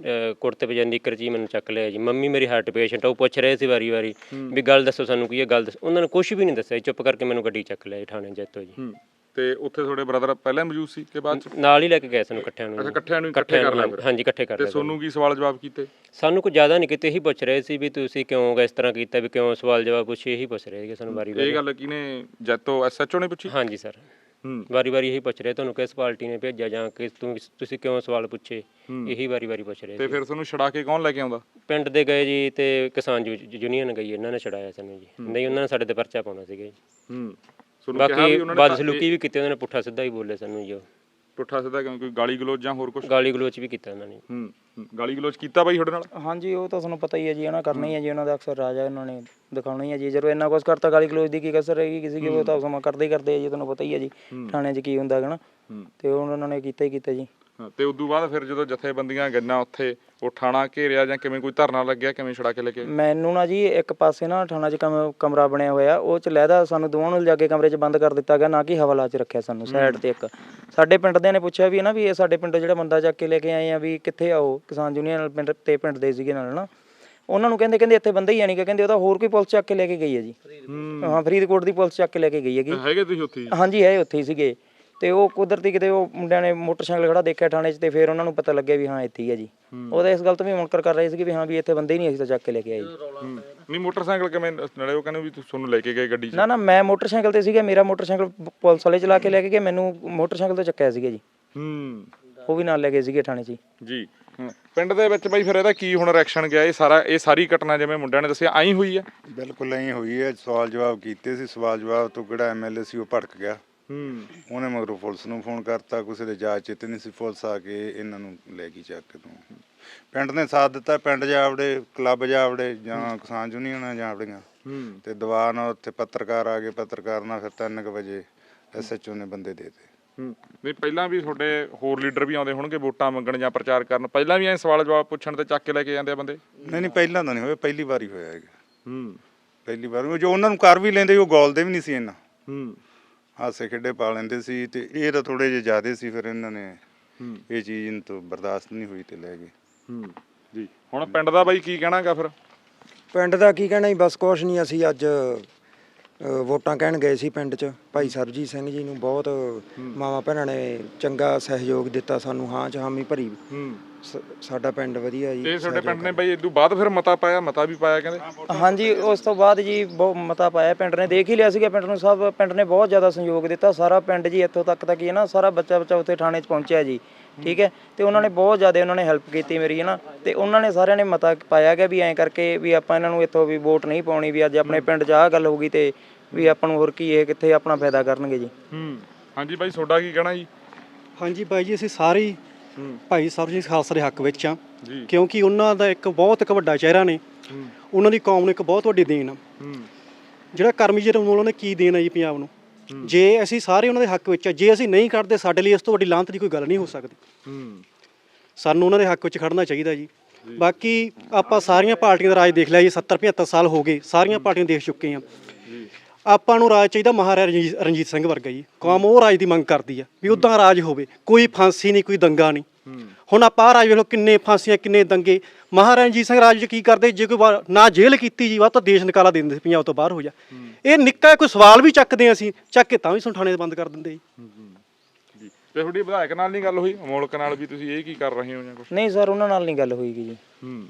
ਅਹ, ਕੁੜਤੇ ਪਜਾਮੀ ਨਿੱਕਰ ਜੀ ਮੈਨੂੰ ਚੱਕ ਲਿਆ ਜੀ। ਮੰਮੀ ਮੇਰੀ ਹਾਰਟ ਪੇਸ਼ੈਂਟ ਆ ਉਹ ਪੁੱਛ ਰਹੇ ਸੀ ਵਾਰੀ ਵਾਰੀ ਵੀ ਗੱਲ ਦੱਸੋ ਸਾਨੂੰ ਕੀ ਹੈ ਗੱਲ ਦੱਸੋ ਉਹਨਾਂ ਨੇ ਕੁਝ ਵੀ ਨਹੀਂ ਦੱਸਿਆ ਜੀ, ਚੁੱਪ ਕਰਕੇ ਮੈਨੂੰ ਗੱਡੀ ਚੱਕ ਲਿਆ ਜੀ ਥਾਣੇ ਜੈਤੋ ਜੀ। ਹੂੰ। ਤੇ ਉੱਥੇ ਤੁਹਾਡੇ ਬ੍ਰਦਰ ਪਹਿਲਾਂ ਮੌਜੂਦ ਸੀ ਕਿ ਬਾਅਦ ਚ? ਨਾਲ ਹੀ ਲੈ ਕੇ ਗਏ ਸਾਨੂੰ ਇਕੱਠਿਆਂ ਨੂੰ। ਅੱਛਾ। ਇਕੱਠਿਆਂ ਨੂੰ ਇਕੱਠੇ ਕਰ ਲਿਆ ਹਾਂਜੀ ਇਕੱਠੇ ਕਰ ਤੇ ਲਿਆ ਸੋਨੂੰ ਕੀ ਸਵਾਲ ਜਵਾਬ ਕੀਤੇ? ਸਾਨੂੰ ਕੁਝ ਜ਼ਿਆਦਾ ਨਹੀਂ ਕਿਤੇ ਇਹੀ ਪੁੱਛ ਰਹੇ ਸੀ ਵੀ ਤੁਸੀਂ ਕਿਉਂ ਇਸ ਤਰ੍ਹਾਂ ਕੀਤਾ ਵੀ ਕਿਉਂ ਸਵਾਲ ਜਵਾਬ ਪੁੱਛੇ ਇਹੀ ਪੁੱਛ ਰਹੇ ਸੀਗੇ ਸਾਨੂੰ ਵਾਰੀ ਇਹ ਵਾਰੀ ਗੱਲ ਕਿਹਨੇ ਜੈਤੋ ਐਸਐਚਓ ਨੇ ਪੁੱਛੀ? ਹਾਂਜੀ ਸਰ। ਹੂੰ। ਵਾਰੀ ਵਾਰੀ ਇਹੀ ਪੁੱਛ ਰਹੇ ਤੁਹਾਨੂੰ ਕਿਸ ਪਾਰਟੀ ਨੇ ਭੇਜਿਆ ਜਾਂ ਕਿ ਤੂੰ ਤੁਸੀਂ ਕਿਉਂ ਸਵਾਲ ਪੁੱਛੇ? ਇਹੀ ਵਾਰੀ ਵਾਰੀ ਪੁੱਛ ਰਹੇ ਤੇ ਸੀ ਫਿਰ ਤੁਹਾਨੂੰ ਛੜਾ ਕੇ ਕੌਣ ਲੈ ਕੇ ਆਉਂਦਾ? ਪਿੰਡ ਦੇ ਗਏ ਜੀ ਤੇ ਕਿਸਾਨ ਯੂਨੀਅਨ ਗਈ ਇਹਨਾਂ ਨੇ ਛਡਾਇਆ ਸਾਨੂੰ ਜੀ। ਨਹੀਂ ਉਹਨਾਂ ਨੇ ਸਾਡੇ ਤੇ ਪਰਚਾ ਪਾਉਣਾ ਸੀਗਾ ਜੀ। ਹੂੰ। ਤੁਹਾਨੂੰ ਕਿਹਾ ਬਾਕੀ ਵੀ ਉਹਨਾਂ ਨੇ ਬਦਸਲੂਕੀ ਵੀ ਕੀਤੀ ਉਹਨਾਂ ਨੇ ਪੁੱਠਾ ਸਿੱਧਾ ਹੀ ਬੋਲੇ ਸਾਨੂੰ ਜੀ ਉਹ। ਪੁੱਠਾ ਸਿੱਧਾ ਕਿਉਂ? ਕੋਈ ਗਾਲੀ ਗਲੋਚ ਜਾਂ ਹੋਰ ਕੁਝ ਗਾਲੀ ਗਲੋਚ ਵੀ ਕੀਤਾ ਉਹਨਾਂ ਨੇ। ਹੂੰ ਹੂੰ। ਗਾਲੀ ਗਲੋਚ ਕੀਤਾ ਬਾਈ ਤੁਹਾਡੇ ਨਾਲ? ਹਾਂਜੀ ਉਹ ਤਾਂ ਤੁਹਾਨੂੰ ਪਤਾ ਹੀ ਹੈ ਜੀ ਉਹਨਾਂ ਕਰਨਾ ਹੀ ਹੈ ਜੀ ਉਹਨਾਂ ਦਾ ਅਕਸਰ ਰਾਜਾ ਉਹਨਾਂ ਨੇ ਦਿਖਾਉਣਾ ਹੀ ਹੈ ਜੀ। ਜਦੋਂ ਇੰਨਾ ਕੁਝ ਕਰਤਾ ਗਾਲੀ ਗਲੋਚ ਦੀ ਕੀ ਕਸਰ ਰਹੇਗੀ ਕਿਸੇ ਕੀ ਉਹ ਤਾਂ ਸਮਾਂ ਕਰਦੇ ਹੀ ਕਰਦੇ ਆ ਜੀ ਤੁਹਾਨੂੰ ਪਤਾ ਹੀ ਹੈ ਜੀ ਥਾਣੇ 'ਚ ਕੀ ਹੁੰਦਾ ਹੈ ਨਾ? ਹੂੰ। ਤੇ ਹੁਣ ਉਹਨਾਂ ਨੇ ਕੀਤਾ ਹੀ ਕੀਤਾ ਜੀ। ਤੇ ਉਦੋਂ ਬਾਅਦ ਫਿਰ ਜਦੋਂ ਜਥੇਬੰਦੀਆਂ ਗੰਨਾ ਉੱਥੇ ਉਹ ਥਾਣਾ ਘੇਰਿਆ ਜਾਂ ਕਿਵੇਂ ਕੋਈ ਧਰਨਾ ਲੱਗਿਆ ਕਿਵੇਂ ਛੜਾ ਕੇ ਲੈ ਕੇ? ਮੈਨੂੰ ਨਾ ਜੀ ਇੱਕ ਪਾਸੇ ਨਾ ਥਾਣਾ 'ਚ ਕਮ- ਕਮਰਾ ਬਣਿਆ ਹੋਇਆ ਉਹ 'ਚ ਲਹਿਦਾ ਸਾਨੂੰ ਦੋਵਾਂ ਨੂੰ ਲਿਜਾ ਕੇ ਕਮਰੇ 'ਚ ਬੰਦ ਕਰ ਦਿੱਤਾ ਗਿਆ ਨਾ ਕਿ ਹਵਾਲਾ 'ਚ ਰੱਖਿਆ ਸਾਨੂੰ ਸਾਈਡ ਤੇ ਇੱਕ। ਸਾਡੇ ਪਿੰਡ ਦੇ ਨੇ ਪੁੱਛਿਆ ਵੀ ਨਾ ਵੀ ਇਹ ਸਾਡੇ ਪਿੰਡ ਜਿਹੜਾ ਬੰਦਾ ਚੱਕ ਕੇ ਲੈ ਕੇ ਆਏ ਆ ਵੀ ਕਿੱਥੇ ਆ ਉਹ ਕਿਸਾਨ ਯੂਨੀਅਨ ਨਾਲ ਪਿੰਡ ਤੇ ਪਿੰਡ ਦੇ ਸੀਗੇ ਨਾਲ ਨਾ। ਉਹਨਾਂ ਨੂੰ ਕਹਿੰਦੇ ਕਹਿੰਦੇ ਇੱਥੇ ਬੰਦਾ ਹੀ ਆਣੀ ਕਹਿੰਦੇ ਉਹਦਾ ਹੋਰ ਕੋਈ ਪੁਲਿਸ ਚੱਕ ਕੇ ਲੈ ਕੇ ਗਈ ਹੈ ਜੀ। ਹਾਂ ਫਰੀਦਕੋਟ ਦੀ ਪੁਲਿਸ ਚੱਕ ਕੇ ਲੈ ਕੇ ਗਈ ਹੈਗੀ। ਹੈਗੇ ਤੁਸੀਂ ਉੱਥੇ ਹੀ? ਹਾਂਜੀ ਹੈ ਉੱਥੇ ਹੀ ਸੀਗੇ। ਤੇ ਉਹ ਕੁਦਰਤੀ ਕਿਤੇ ਉਹ ਮੁੰਡਿਆਂ ਨੇ ਮੋਟਰਸਾਈਕਲ ਖੜਾ ਦੇਖਿਆ ਥਾਣੇ 'ਚ ਤੇ ਫਿਰ ਉਹਨਾਂ ਨੂੰ ਪਤਾ ਲੱਗਿਆ ਵੀ ਹਾਂ ਇੱਥੇ ਹੀ ਹੈ ਜੀ। ਉਹਦਾ ਇਸ ਗੱਲ ਤੋਂ ਵੀ ਮੁਨਕਰ ਕਰ ਰਹੇ ਸੀ ਵੀ ਹਾਂ ਵੀ ਇੱਥੇ ਬੰਦੇ ਹੀ ਨਹੀਂ ਅਸੀਂ ਤਾਂ ਚੱਕ ਕੇ ਲੈ ਕੇ ਆਏ ਜੀ। ਨਹੀਂ ਮੋਟਰਸਾਈਕਲ ਕਿਵੇਂ ਨਾਲੇ ਉਹ ਕਹਿੰਦੇ ਵੀ ਤੁਸੀਂ ਤੁਹਾਨੂੰ ਲੈ ਕੇ ਗਏ ਗੱਡੀ 'ਚ। ਨਾ ਨਾ ਮੈਂ ਮੋਟਰਸਾਈਕਲ ਤੇ ਸੀਗਾ ਮੇਰਾ ਮੋਟਰਸਾਈਕਲ ਪੁਲਿਸ ਵਾਲੇ ਚਲਾ ਕੇ ਲੈ ਕੇ ਗਏ ਮੈਨੂੰ ਮੋਟਰਸਾਈਕਲ ਤੋਂ ਚੱਕਿਆ ਸੀਗਾ ਜੀ। ਹੂੰ। ਉਹ ਵੀ ਨਾਲ ਲੈ ਗਏ ਸੀਗੇ ਥਾਣੇ 'ਚ। ਜੀ। ਪਿੰਡ ਦੇ ਵਿੱਚ ਬਾਈ ਫਿਰ ਇਹਦਾ ਕੀ ਹੁਣ ਰਿਐਕਸ਼ਨ ਗਿਆ? ਇਹ ਸਾਰਾ ਇਹ ਸਾਰੀ ਘਟਨਾ ਜਿਵੇਂ ਮੁੰਡਿਆਂ ਨੇ ਦੱਸਿਆ ਆਈ ਹੋਈ ਆ? ਬਿਲਕੁਲ ਐਂ ਹੋਈ ਹੈ ਸਵਾਲ ਜਵਾਬ ਕੀਤੇ ਸੀ। ਸਵਾਲ ਜਵਾਬ ਤੋਂ ਕਿਹੜਾ ਐਮਐਲਏ ਸੀ ਉਹ ਭੜਕ ਗਿਆ। ਹੂੰ। ਉਹਨੇ ਮਗਰੋਂ ਪੁਲਿਸ ਨੂੰ ਫੋਨ ਕਰਤਾ ਕਿਸੇ ਦੇ ਜਾਂਚ ਚਿੱਤ ਨਹੀਂ ਸੀ ਪੁਲਿਸ ਆ ਕੇ ਇਹਨਾਂ ਨੂੰ ਲੈ ਗਈ ਚੱਕ ਤੋਂ। ਪਿੰਡ ਨੇ ਸਾਥ ਦਿੱਤਾ ਪਿੰਡ ਜਾਵੜੇ ਕਲੱਬ ਜਾਵੜੇ ਜਾਂ ਕਿਸਾਨ ਯੂਨੀਅਨਾਂ ਜਾਵੜੀਆਂ ਹੂੰ। ਤੇ ਦੀਵਾਨ ਉੱਥੇ ਪੱਤਰਕਾਰ ਆ ਗਏ ਪੱਤਰਕਾਰ ਨਾਲ ਫਿਰ 3 ਵਜੇ ਐਸਐਚਓ ਨੇ ਬੰਦੇ ਦੇਤੇ। ਹੂੰ। ਨਹੀਂ ਪਹਿਲਾਂ ਵੀ ਤੁਹਾਡੇ ਹੋਰ ਲੀਡਰ ਵੀ ਆਉਂਦੇ ਹੋਣਗੇ ਵੋਟਾਂ ਮੰਗਣ ਜਾਂ ਪ੍ਰਚਾਰ ਕਰਨ। ਪਹਿਲਾਂ ਵੀ ਐ ਸਵਾਲ ਜਵਾਬ ਪੁੱਛਣ ਤੇ ਚੱਕ ਕੇ ਲੈ ਕੇ ਜਾਂਦੇ ਆ ਬੰਦੇ? ਨਹੀਂ ਨਹੀਂ ਪਹਿਲਾਂ ਤਾਂ ਨਹੀਂ ਹੋਇਆ ਪਹਿਲੀ ਵਾਰੀ ਹੋਇਆ ਹੈਗਾ। ਹੂੰ। ਪਹਿਲੀ ਵਾਰ ਜੋ ਉਹਨਾਂ ਨੂੰ ਕਰ ਵੀ ਲੈਂਦੇ ਉਹ ਗੋਲਦੇ ਵੀ ਨਹੀਂ ਸੀ ਇਹਨਾਂ। ਹੂੰ। ਹਾਸੇ ਖੇਡੇ ਪਾ ਲੈਂਦੇ ਸੀ ਤੇ ਇਹ ਤਾਂ ਥੋੜੇ ਜਿਹੇ ਜ਼ਿਆਦੇ ਸੀ ਫਿਰ ਇਹਨਾਂ ਨੇ ਹੂੰ। ਇਹ ਚੀਜ਼ ਇਹਨਾਂ ਤੋਂ ਬਰਦਾਸ਼ਤ ਨਹੀਂ ਹੋਈ ਤੇ ਲੈ ਗਏ। ਹੂੰ। ਜੀ। ਹੁਣ ਪਿੰਡ ਦਾ ਬਾਈ ਕੀ ਕਹਿਣਾਗਾ ਫਿਰ? ਪਿੰਡ ਦਾ ਕੀ ਕਹਿਣਾ ਜੀ ਬਸ ਕੁਛ ਨਹੀਂ ਅਸੀਂ ਅੱਜ ਵੋਟਾਂ ਕਹਿਣ ਗਏ ਸੀ ਪਿੰਡ 'ਚ। ਭਾਈ ਸਰਜੀਤ ਸਿੰਘ ਜੀ ਨੂੰ ਬਹੁਤ ਮਾਵਾ ਭੈਣਾਂ ਨੇ ਚੰਗਾ ਸਹਿਯੋਗ ਦਿੱਤਾ ਸਾਨੂੰ ਹਾਂ ਚ ਹਾਮੀ ਭਰੀ। ਸ- ਸਾਡਾ ਪਿੰਡ ਵਧੀਆ ਜੀ ਤੇ ਤੁਹਾਡੇ ਪਿੰਡ ਨੇ ਬਾਈ ਇਦੋਂ ਬਾਅਦ ਫਿਰ ਮਤਾ ਪਾਇਆ ਮਤਾ ਵੀ ਪਾਇਆ ਕਹਿੰਦੇ? ਹਾਂਜੀ ਉਸ ਤੋਂ ਬਾਅਦ ਜੀ ਬਹੁਤ ਮਤਾ ਪਾਇਆ ਪਿੰਡ ਨੇ ਦੇਖ ਹੀ ਲਿਆ ਸੀਗਾ ਪਿੰਡ ਨੂੰ ਸਭ ਪਿੰਡ ਨੇ ਬਹੁਤ ਜ਼ਿਆਦਾ ਸਹਿਯੋਗ ਦਿੱਤਾ ਸਾਰਾ ਪਿੰਡ ਜੀ ਇੱਥੋਂ ਤੱਕ ਤੱਕ ਹੀ ਹੈ ਨਾ ਸਾਰਾ ਬੱਚਾ ਬੱਚਾ ਉੱਥੇ ਥਾਣੇ 'ਚ ਪਹੁੰਚਿਆ ਜੀ। ਠੀਕ ਹੈ? ਤੇ ਉਹਨਾਂ ਨੇ ਬਹੁਤ ਜ਼ਿਆਦਾ ਉਹਨਾਂ ਨੇ ਹੈਲਪ ਕੀਤੀ ਮੇਰੀ ਹੈ ਨਾ ਤੇ ਉਹਨਾਂ ਨੇ ਸਾਰਿਆਂ ਨੇ ਮਤਾ ਪਾਇਆ ਗਿਆ ਵੀ ਐਂ ਕਰਕੇ ਵੀ ਆਪਾਂ ਇਹਨਾਂ ਨੂੰ ਇੱਥੋਂ ਵੀ ਵੋਟ ਨਹੀਂ ਪਾਉਣੀ ਵੀ ਅੱਜ ਆਪਣੇ ਪਿੰਡ 'ਚ ਆਹ ਗੱਲ ਹੋ ਗਈ ਤੇ ਵੀ ਆਪਾਂ ਨੂੰ ਹੋਰ ਕੀ ਇਹ ਕਿੱਥੇ ਆਪਣਾ ਫਾਇਦਾ ਕਰਨਗੇ ਜੀ। ਹੂੰ। ਹਾਂਜੀ ਬਾਈ ਤੁਹਾਡਾ ਕੀ ਕਹਿਣਾ ਜੀ? ਹਾਂਜੀ ਬਾਈ ਜੀ ਅਸੀਂ ਸਾਰੇ ਭਾਈ ਸਰਜੀਤ ਖਾਲਸਾ ਦੇ ਹੱਕ ਵਿੱਚ ਆ ਕਿਉਂਕਿ ਉਹਨਾਂ ਦਾ ਇੱਕ ਬਹੁਤ ਇੱਕ ਵੱਡਾ ਚਿਹਰਾ ਨੇ। ਉਹਨਾਂ ਦੀ ਕੌਮ ਨੂੰ ਇੱਕ ਬਹੁਤ ਵੱਡੀ ਦੇਣ ਆ। ਹੂੰ। ਜਿਹੜਾ ਕਰਮਜੀਤ ਉਹਨਾਂ ਨੇ ਕੀ ਦੇਣ ਆ ਜੀ ਪੰਜਾਬ ਨੂੰ? ਜੇ ਅਸੀਂ ਸਾਰੇ ਉਹਨਾਂ ਦੇ ਹੱਕ ਵਿੱਚ ਆ ਜੇ ਅਸੀਂ ਨਹੀਂ ਕਰਦੇ ਸਾਡੇ ਲਈ ਇਸ ਤੋਂ ਵੱਡੀ ਲਾਂਤ ਦੀ ਕੋਈ ਗੱਲ ਨਹੀਂ ਹੋ ਸਕਦੀ। ਸਾਨੂੰ ਉਹਨਾਂ ਦੇ ਹੱਕ ਵਿੱਚ ਖੜਨਾ ਚਾਹੀਦਾ ਜੀ। ਬਾਕੀ ਆਪਾਂ ਸਾਰੀਆਂ ਪਾਰਟੀਆਂ ਦਾ ਰਾਜ ਦੇਖ ਲਿਆ ਜੀ 70 75 ਸਾਲ ਹੋ ਗਏ ਸਾਰੀਆਂ ਪਾਰਟੀਆਂ ਦੇਖ ਚੁੱਕੇ ਆ ਆਪਾਂ ਨੂੰ ਰਾਜ ਚਾਹੀਦਾ ਮਹਾਰਾਜਾ ਰਣਜੀਤ- ਰਣਜੀਤ ਸਿੰਘ ਵਰਗਾ ਜੀ। ਕੌਮ ਉਹ ਰਾਜ ਦੀ ਮੰਗ ਕਰਦੀ ਆ ਵੀ ਉਦਾਂ ਰਾਜ ਹੋਵੇ। ਕੋਈ ਫਾਂਸੀ ਨਹੀਂ ਕੋਈ ਦੰਗਾ ਨਹੀਂ। ਹੁਣ ਆਪਾਂ ਆਹ ਰਾਜ ਵੇਖ ਲਓ ਕਿੰਨੇ ਫਾਂਸੀਆਂ ਕਿੰਨੇ ਦੰਗੇ। ਮਹਾਰਾਜਾ ਰਣਜੀਤ ਸਿੰਘ ਰਾਜ 'ਚ ਕੀ ਕਰਦੇ? ਜੇ ਕੋਈ ਵਾ- ਨਾ ਜੇਲ੍ਹ ਕੀਤੀ ਜੀ ਵਾ ਤਾਂ ਦੇਸ਼ ਨਿਕਾਲਾ ਦੇ ਦਿੰਦੇ ਸੀ ਪੰਜਾਬ ਤੋਂ ਬਾਹਰ ਹੋ ਜਾ। ਇਹ ਨਿੱਕਾ ਕੋਈ ਸਵਾਲ ਵੀ ਚੱਕਦੇ ਆ ਅਸੀਂ ਚੱਕ ਕੇ ਤਾਂ ਵੀ ਸੁਣਾਣੇ ਬੰਦ ਕਰ ਦਿੰਦੇ ਜੀ। ਜੀ। ਤੇ ਤੁਹਾਡੀ ਵਿਧਾਇਕ ਨਾਲ ਨਹੀਂ ਗੱਲ ਹੋਈ? ਅਮੋਲਕ ਨਾਲ ਵੀ ਤੁਸੀਂ ਇਹ ਕੀ ਕਰ ਰਹੇ ਹੋ ਜਾਂ ਕੁਝ ਨਹੀਂ ਸਰ ਉਹਨਾਂ ਨਾਲ ਨਹੀਂ ਗੱਲ ਹੋਈਗੀ ਜੀ। ਹੂੰ।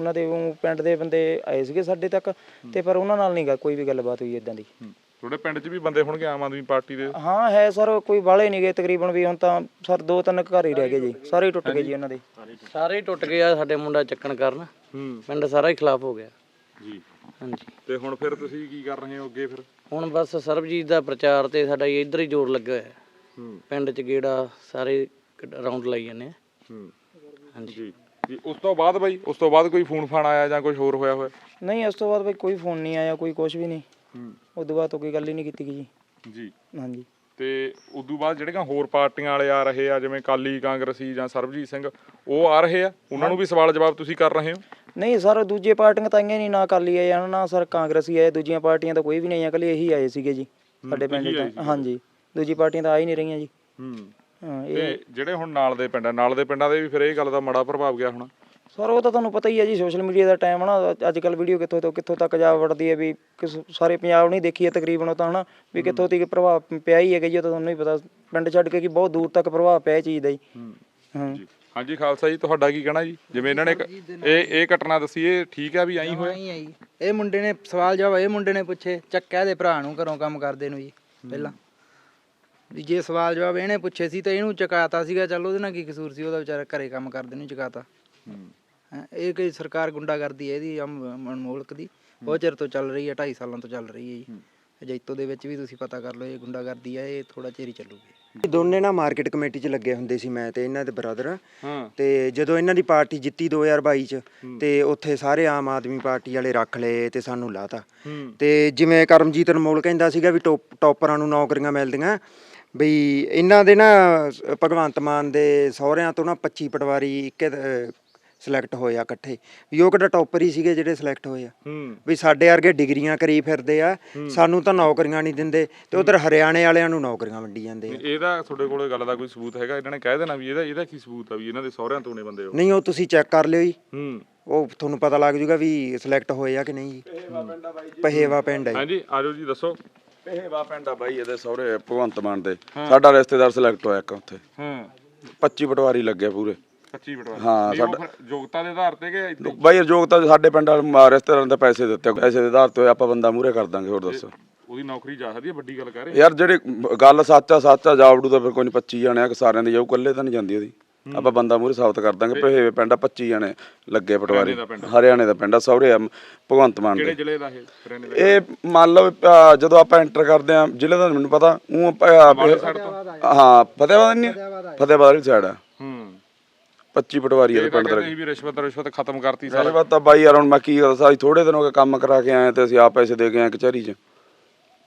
ਉਹਨਾਂ ਦੇ ਊਂ ਪਿੰਡ ਦੇ ਬੰਦੇ ਆਏ ਸੀਗੇ ਸਾਡੇ ਤੱਕ ਤੇ ਪਰ ਉਹਨਾਂ ਨਾਲ ਨਹੀਂ ਗਾ ਕੋਈ ਵੀ ਗੱਲਬਾਤ ਹੋਈ ਇਦਾਂ ਦੀ। ਤੁਹਾਡੇ ਪਿੰਡ 'ਚ ਵੀ ਬੰਦੇ ਹੋਣਗੇ ਆਮ ਆਦਮੀ ਪਾਰਟੀ ਦੇ? ਹਾਂ ਹੈ ਸਰ ਕੋਈ ਵਾਲੇ ਨਹੀਂ ਗਏ ਤਕਰੀਬਨ ਵੀ ਹੁਣ ਤਾਂ ਸਰ ਦੋ ਤਿੰਨ ਘਰ ਹੀ ਰਹਿ ਗਏ ਜੀ। ਸਾਰੇ ਹੀ ਟੁੱਟ ਗਏ ਜੀ ਉਹਨਾਂ ਦੇ। ਸਾਰੇ ਹੀ ਟੁੱਟ ਗਏ ਆ ਸਾਡੇ ਮੁੰਡਾ ਚੱਕਣ ਕਾਰਨ। ਪਿੰਡ ਸਾਰਾ ਹੀ ਖਿਲਾਫ ਹੋ ਗਿਆ। ਜੀ। ਹਾਂਜੀ। ਤੇ ਹੁਣ ਫਿਰ ਤੁਸੀਂ ਕੀ ਕਰ ਰਹੇ ਹੋ ਅੱਗੇ ਫਿਰ? ਹੁਣ ਬਸ ਸਰਬਜੀਤ ਦਾ ਪ੍ਰਚਾਰ ਤੇ ਸਾਡਾ ਇੱਧਰ ਹੀ ਜ਼ੋਰ ਲੱਗਾ ਹੋਇਆ। ਹੈ। ਪਿੰਡ 'ਚ ਗੇੜਾ ਸਾਰੇ ਰਾਉਂਡ ਲਾਈ ਜਾਂਦੇ ਆ। ਹਾਂਜੀ। ਜੀ ਜੀ ਉਸ ਤੋਂ ਬਾਅਦ ਬਾਈ ਉਸ ਤੋਂ ਬਾਅਦ ਕੋਈ ਫੋਨ ਫਾਨ ਆਇਆ ਜਾਂ ਕੁਝ ਹੋਰ ਹੋਇਆ ਹੋਇਆ? ਨਹੀਂ ਇਸ ਤੋਂ ਬਾਅਦ ਬਈ ਕੋਈ ਫੋਨ ਨਹੀਂ ਆਇਆ ਕੋਈ ਕੁਝ ਵੀ ਨਹੀਂ। ਹੂੰ। ਉਸ ਤੋਂ ਬਾਅਦ ਤਾਂ ਕੋਈ ਗੱਲ ਹੀ ਨਹੀਂ ਕੀਤੀ ਗਈ। ਜੀ। ਜੀ ਹਾਂਜੀ। ਤੇ ਉਦੋਂ ਬਾਅਦ ਜਿਹੜੀਆਂ ਹੋਰ ਪਾਰਟੀਆਂ ਵਾਲੇ ਆ ਰਹੇ ਆ ਜਿਵੇਂ ਕਾਲੀ ਕਾਂਗਰਸੀ ਜਾਂ ਸਰਬਜੀਤ ਸਿੰਘ ਉਹ ਆ ਰਹੇ ਆ? ਉਹਨਾਂ ਨੂੰ ਵੀ ਸਵਾਲ ਜਵਾਬ ਤੁਸੀਂ ਕਰ ਰਹੇ ਹੋ? ਨਹੀਂ ਸਰ ਦੂਜੇ ਪਾਰਟੀਆਂ ਤਾਂ ਆਈਆਂ ਨਹੀਂ ਨਾ ਆਏ ਆ, ਨਾ ਸਰ ਕਾਂਗਰਸੀ ਆਏ ਦੂਜੀਆਂ ਪਾਰਟੀਆਂ ਤਾਂ ਕੋਈ ਵੀ ਨਹੀਂ ਆਇਆ ਇਕੱਲੇ ਇਹੀ ਆਏ ਸੀਗੇ ਜੀ ਸਾਡੇ ਪਿੰਡ ਇਹੀ ਆਏ ਤੋਂ ਹਾਂਜੀ ਦੂਜੀ ਪਾਰਟੀਆਂ ਤਾਂ ਆ ਹੀ ਨਹੀਂ ਰਹੀਆਂ ਜੀ। ਹੂੰ। ਤੇ ਜਿਹੜੇ ਹੁਣ ਨਾਲ ਦੇ ਪਿੰਡਾਂ ਨਾਲ ਦੇ ਪਿੰਡਾਂ ਦੇ ਵੀ ਫਿਰ ਇਹ ਗੱਲ ਦਾ ਮਾੜਾ ਪ੍ਰਭਾਵ ਗਿਆ ਹੋਣਾ। ਸਰ ਉਹ ਤਾਂ ਤੁਹਾਨੂੰ ਪਤਾ ਹੀ ਹੈ ਜੀ ਸੋਸ਼ਲ ਮੀਡੀਆ ਦਾ ਟਾਈਮ ਨਾ ਅੱਜ ਕੱਲ ਵੀਡੀਓ ਕਿੱਥੋਂ ਤੋਂ ਕਿੱਥੋਂ ਤੱਕ ਜਾ ਵੜਦੀ ਹੈ ਵੀ ਸਾਰੇ ਪੰਜਾਬ ਨਹੀਂ ਦੇਖੀ ਹੈ ਤਕਰੀਬਨ ਉਹ ਤਾਂ ਹਨਾ ਵੀ ਕਿੱਥੋਂ ਤੱਕ ਪ੍ਰਭਾਵ ਪਿਆ ਹੀ ਹੈਗਾ ਜੀ ਉਹ ਤਾਂ ਤੁਹਾਨੂੰ ਹੀ ਪਤਾ ਪਿੰਡ ਛੱਡ ਕੇ ਕਿ ਬਹੁਤ ਦੂਰ ਤੱਕ ਪ੍ਰਭਾਵ ਪਿਆ ਇਹ ਚੀਜ਼ ਦਾ ਜੀ। ਹਾਂ ਜੀ। ਹਾਂਜੀ ਖਾਲਸਾ ਜੀ ਤੁਹਾਡਾ ਕੀ ਕਹਿਣਾ ਜੀ? ਜਿਵੇਂ ਇਹਨਾਂ ਨੇ ਇੱਕ- ਇਹ ਇਹ ਘਟਨਾ ਦੱਸੀ ਇਹ ਠੀਕ ਹੈ ਵੀ ਐਂ ਹੋਇਆ? ਨਹੀਂ ਆਈ ਇਹ ਮੁੰਡੇ ਨੇ ਸਵਾਲ ਜਵਾਬ ਇਹ ਮੁੰਡੇ ਨੇ ਪੁੱਛੇ ਚੱਕਿਆ ਦੇ ਭਰਾ ਨੂੰ ਘਰੋਂ ਕੰਮ ਕਰਦੇ ਨੂੰ ਜੀ ਪਹਿਲਾਂ। ਵੀ ਜੇ ਸਵਾਲ ਜਵਾਬ ਇਹਨੇ ਪੁੱਛੇ ਸੀ ਤਾਂ ਇਹਨੂੰ ਚਕਾਤਾ ਸੀਗਾ ਚੱਲ ਉਹਦੇ ਨਾਲ ਕੀ ਕਸੂਰ ਸੀ ਉਹਦਾ ਵਿਚਾਰਾ ਘਰੇ ਕੰਮ ਕਰਦੇ ਨੂੰ ਚਕਾਤਾ। ਹੈਂ, ਇਹ ਕੋਈ ਸਰਕਾਰ ਗੁੰਡਾਗਰਦੀ ਹੈ ਇਹਦੀ ਅਮ- ਅਨਮੋਲਕ ਦੀ। ਬਹੁਤ ਚਿਰ ਤੋਂ ਚੱਲ ਰਹੀ ਹੈ 2.5 ਸਾਲਾਂ ਤੋਂ ਚੱਲ ਰਹੀ ਹੈ ਜੀ। ਜੈਤੋ ਦੇ ਵਿੱਚ ਵੀ ਤੁਸੀਂ ਪਤਾ ਕਰ ਲਓ ਇਹ ਗੁੰਡਾਗਰਦੀ ਹੈ ਇਹ ਥੋੜਾ ਚਿਰ ਹੀ ਚੱਲੂਗੀ। ਦੋਨੇ ਨਾ ਮਾਰਕੀਟ ਕਮੇਟੀ 'ਚ ਲੱਗੇ ਹੁੰਦੇ ਸੀ ਮੈਂ ਤੇ ਇਹਨਾਂ ਦੇ ਬ੍ਰਦਰ। ਹਾਂ। ਤੇ ਜਦੋਂ ਇਹਨਾਂ ਦੀ ਪਾਰਟੀ ਜਿੱਤੀ 2022 ਚ ਤੇ ਉੱਥੇ ਸਾਰੇ ਆਮ ਆਦਮੀ ਪਾਰਟੀ ਵਾਲੇ ਰੱਖ ਲਏ ਤੇ ਸਾਨੂੰ ਲਾਤਾ। ਹੂੰ। ਤੇ ਜਿਵੇਂ ਕਰਮਜੀਤ ਅਨਮੋਲ ਕਹਿੰਦਾ ਸੀਗਾ ਵੀ ਟੋਪ- ਟੌਪਰਾਂ ਨੂੰ ਨੌਕਰੀਆਂ ਮਿਲਦੀਆਂ ਬਈ ਇਹਨਾਂ ਦੇ ਨਾ ਭਗਵੰਤ ਮਾਨ ਦੇ ਸਹੁਰਿਆਂ ਤੋਂ ਨਾ 25 ਪਟਵਾਰੀ ਇੱਕੇ ਸਿਲੈਕਟ ਹੋਏ ਆ ਇਕੱਠੇ। ਵੀ ਉਹ ਕਿਹੜਾ ਟੌਪਰ ਹੀ ਸੀਗੇ ਜਿਹੜੇ ਸਿਲੈਕਟ ਹੋਏ ਆ। ਵੀ ਸਾਡੇ ਵਰਗੇ ਡਿਗਰੀਆਂ ਕਰੀ ਫਿਰਦੇ ਆ ਸਾਨੂੰ ਤਾਂ ਨੌਕਰੀਆਂ ਨਹੀਂ ਦਿੰਦੇ ਤੇ ਉਧਰ ਹਰਿਆਣੇ ਵਾਲਿਆਂ ਨੂੰ ਨੌਕਰੀਆਂ ਵੰਡੀ ਜਾਂਦੇ ਆ। ਇਹਦਾ ਤੁਹਾਡੇ ਕੋਲੇ ਗੱਲ ਦਾ ਕੋਈ ਸਬੂਤ ਹੈਗਾ? ਇਹਨਾਂ ਨੇ ਕਹਿ ਦੇਣਾ ਵੀ ਇਹਦਾ ਇਹਦਾ ਕੀ ਸਬੂਤ ਆ ਵੀ ਇਹਨਾਂ ਦੇ ਸਹੁਰਿਆਂ ਤੋਂ ਨੇ ਬੰਦੇ ਉਹ ਨਹੀਂ ਉਹ ਤੁਸੀਂ ਚੈੱਕ ਕਰ ਲਿਓ ਜੀ। ਉਹ ਤੁਹਾਨੂੰ ਪਤਾ ਲੱਗ ਜੂਗਾ ਵੀ ਸਿਲੈਕਟ ਹੋਏ ਆ ਕਿ ਨਹੀਂ ਜੀ। ਪਹੇਵਾ ਪਿੰਡ ਹੈ ਜੀ। ਹਾਂਜੀ ਆਜੋ ਜੀ ਦੱਸੋ। ਇਹ ਪਿੰਡ ਆ ਬਾਈ ਇਹਦੇ ਸਹੁਰੇ ਭਗਵੰਤ ਮਾਨ ਦੇ। ਸਾਡਾ ਰਿਸ਼ਤੇਦਾਰ ਸਿਲੈਕਟ ਹੋਇਆ ਇੱਕ ਉੱਥੇ। ਹੂੰ। 25 ਪਟਵਾਰੀ ਲੱਗੇ ਪੂਰੇ। 25 ਪਟਵਾਰੀ। ਹਾਂ, ਸਾਡਾ- ਯੋਗਤਾ ਦੇ ਆਧਾਰ ਤੇ ਕਿ? ਬਾਈ ਯੋਗਤਾ ਸਾਡੇ ਪਿੰਡ ਵਾਲੇ ਰਿਸ਼ਤੇਦਾਰਾਂ ਦੇ ਪੈਸੇ ਦਿੱਤੇ ਪੈਸੇ ਦੇ ਆਧਾਰ ਤੇ ਆਪਾਂ ਬੰਦਾ ਮੂਰੇ ਕਰ ਦਾਂਗੇ ਹੋਰ ਦੱਸੋ। ਉਹਦੀ ਨੌਕਰੀ ਜਾ ਸਕਦੀ ਹੈ ਵੱਡੀ ਗੱਲ ਕਰ ਰਹੇ ਯਾਰ ਜਿਹੜੇ ਗੱਲ ਸੱਚ ਆ ਸੱਚ ਆ ਜਾਵੜੂ ਤਾਂ ਫਿਰ ਕੋਈ ਨਹੀਂ 25 ਜਾਣੇ ਆ ਕਿ ਸਾਰਿਆਂ ਦੇ ਜਾਊ ਇਕੱਲੇ ਤਾਂ ਨਹੀਂ ਜਾਂਦੀ ਉਹਦੀ। ਆਪਾਂ ਬੰਦਾ ਮੂਰੇ ਸਾਬਤ ਕਰ ਦਾਂਗੇ ਭੇਵੇ ਪਿੰਡ ਆ 25 ਜਣੇ ਲੱਗੇ ਪਟਵਾਰੀ। ਹਰਿਆਣੇ ਦਾ ਪਿੰਡ ਆ ਸੌਰੇ ਆ ਭਗਵੰਤ ਮਾਨ ਕਿਹੜੇ ਦੇ ਜ਼ਿਲ੍ਹੇ ਦਾ ਇਹ ਹਰਿਆਣੇ ਦਾ? ਇਹ ਮੰਨ ਲਓ ਜਦੋਂ ਆਪਾਂ ਐਂਟਰ ਕਰਦੇ ਆ ਜ਼ਿਲ੍ਹੇ ਦਾ ਮੈਨੂੰ ਪਤਾ ਉਹ ਹਾਂ ਫਤਿਹਵਾਦ ਨਹੀਂ ਫਤਿਹਵਾਦ ਵਾਲੀ। ਸਾਈਡ ਆ। ਹੂੰ। 25 ਪਟਵਾਰੀ ਆ ਪਿੰਡ ਦੇ। ਵੀ ਰਿਸ਼ਵਤ ਰਿਸ਼ਵਤ ਖਤਮ ਕਰਤੀ ਸਾਰੇ। ਸਾਰੇ ਬਾਤ ਤਾਂ ਬਾਈ ਯਾਰ ਹੁਣ ਮੈਂ ਕੀ ਅਸੀਂ ਥੋੜੇ ਦਿਨ ਹੋ ਗਏ ਕੰਮ ਕਰਾ ਕੇ ਆਏ ਤੇ ਅਸੀਂ ਆਪ ਪੈਸੇ ਦੇ ਕੇ ਆਏ ਕਚਹਿਰੀ 'ਚ।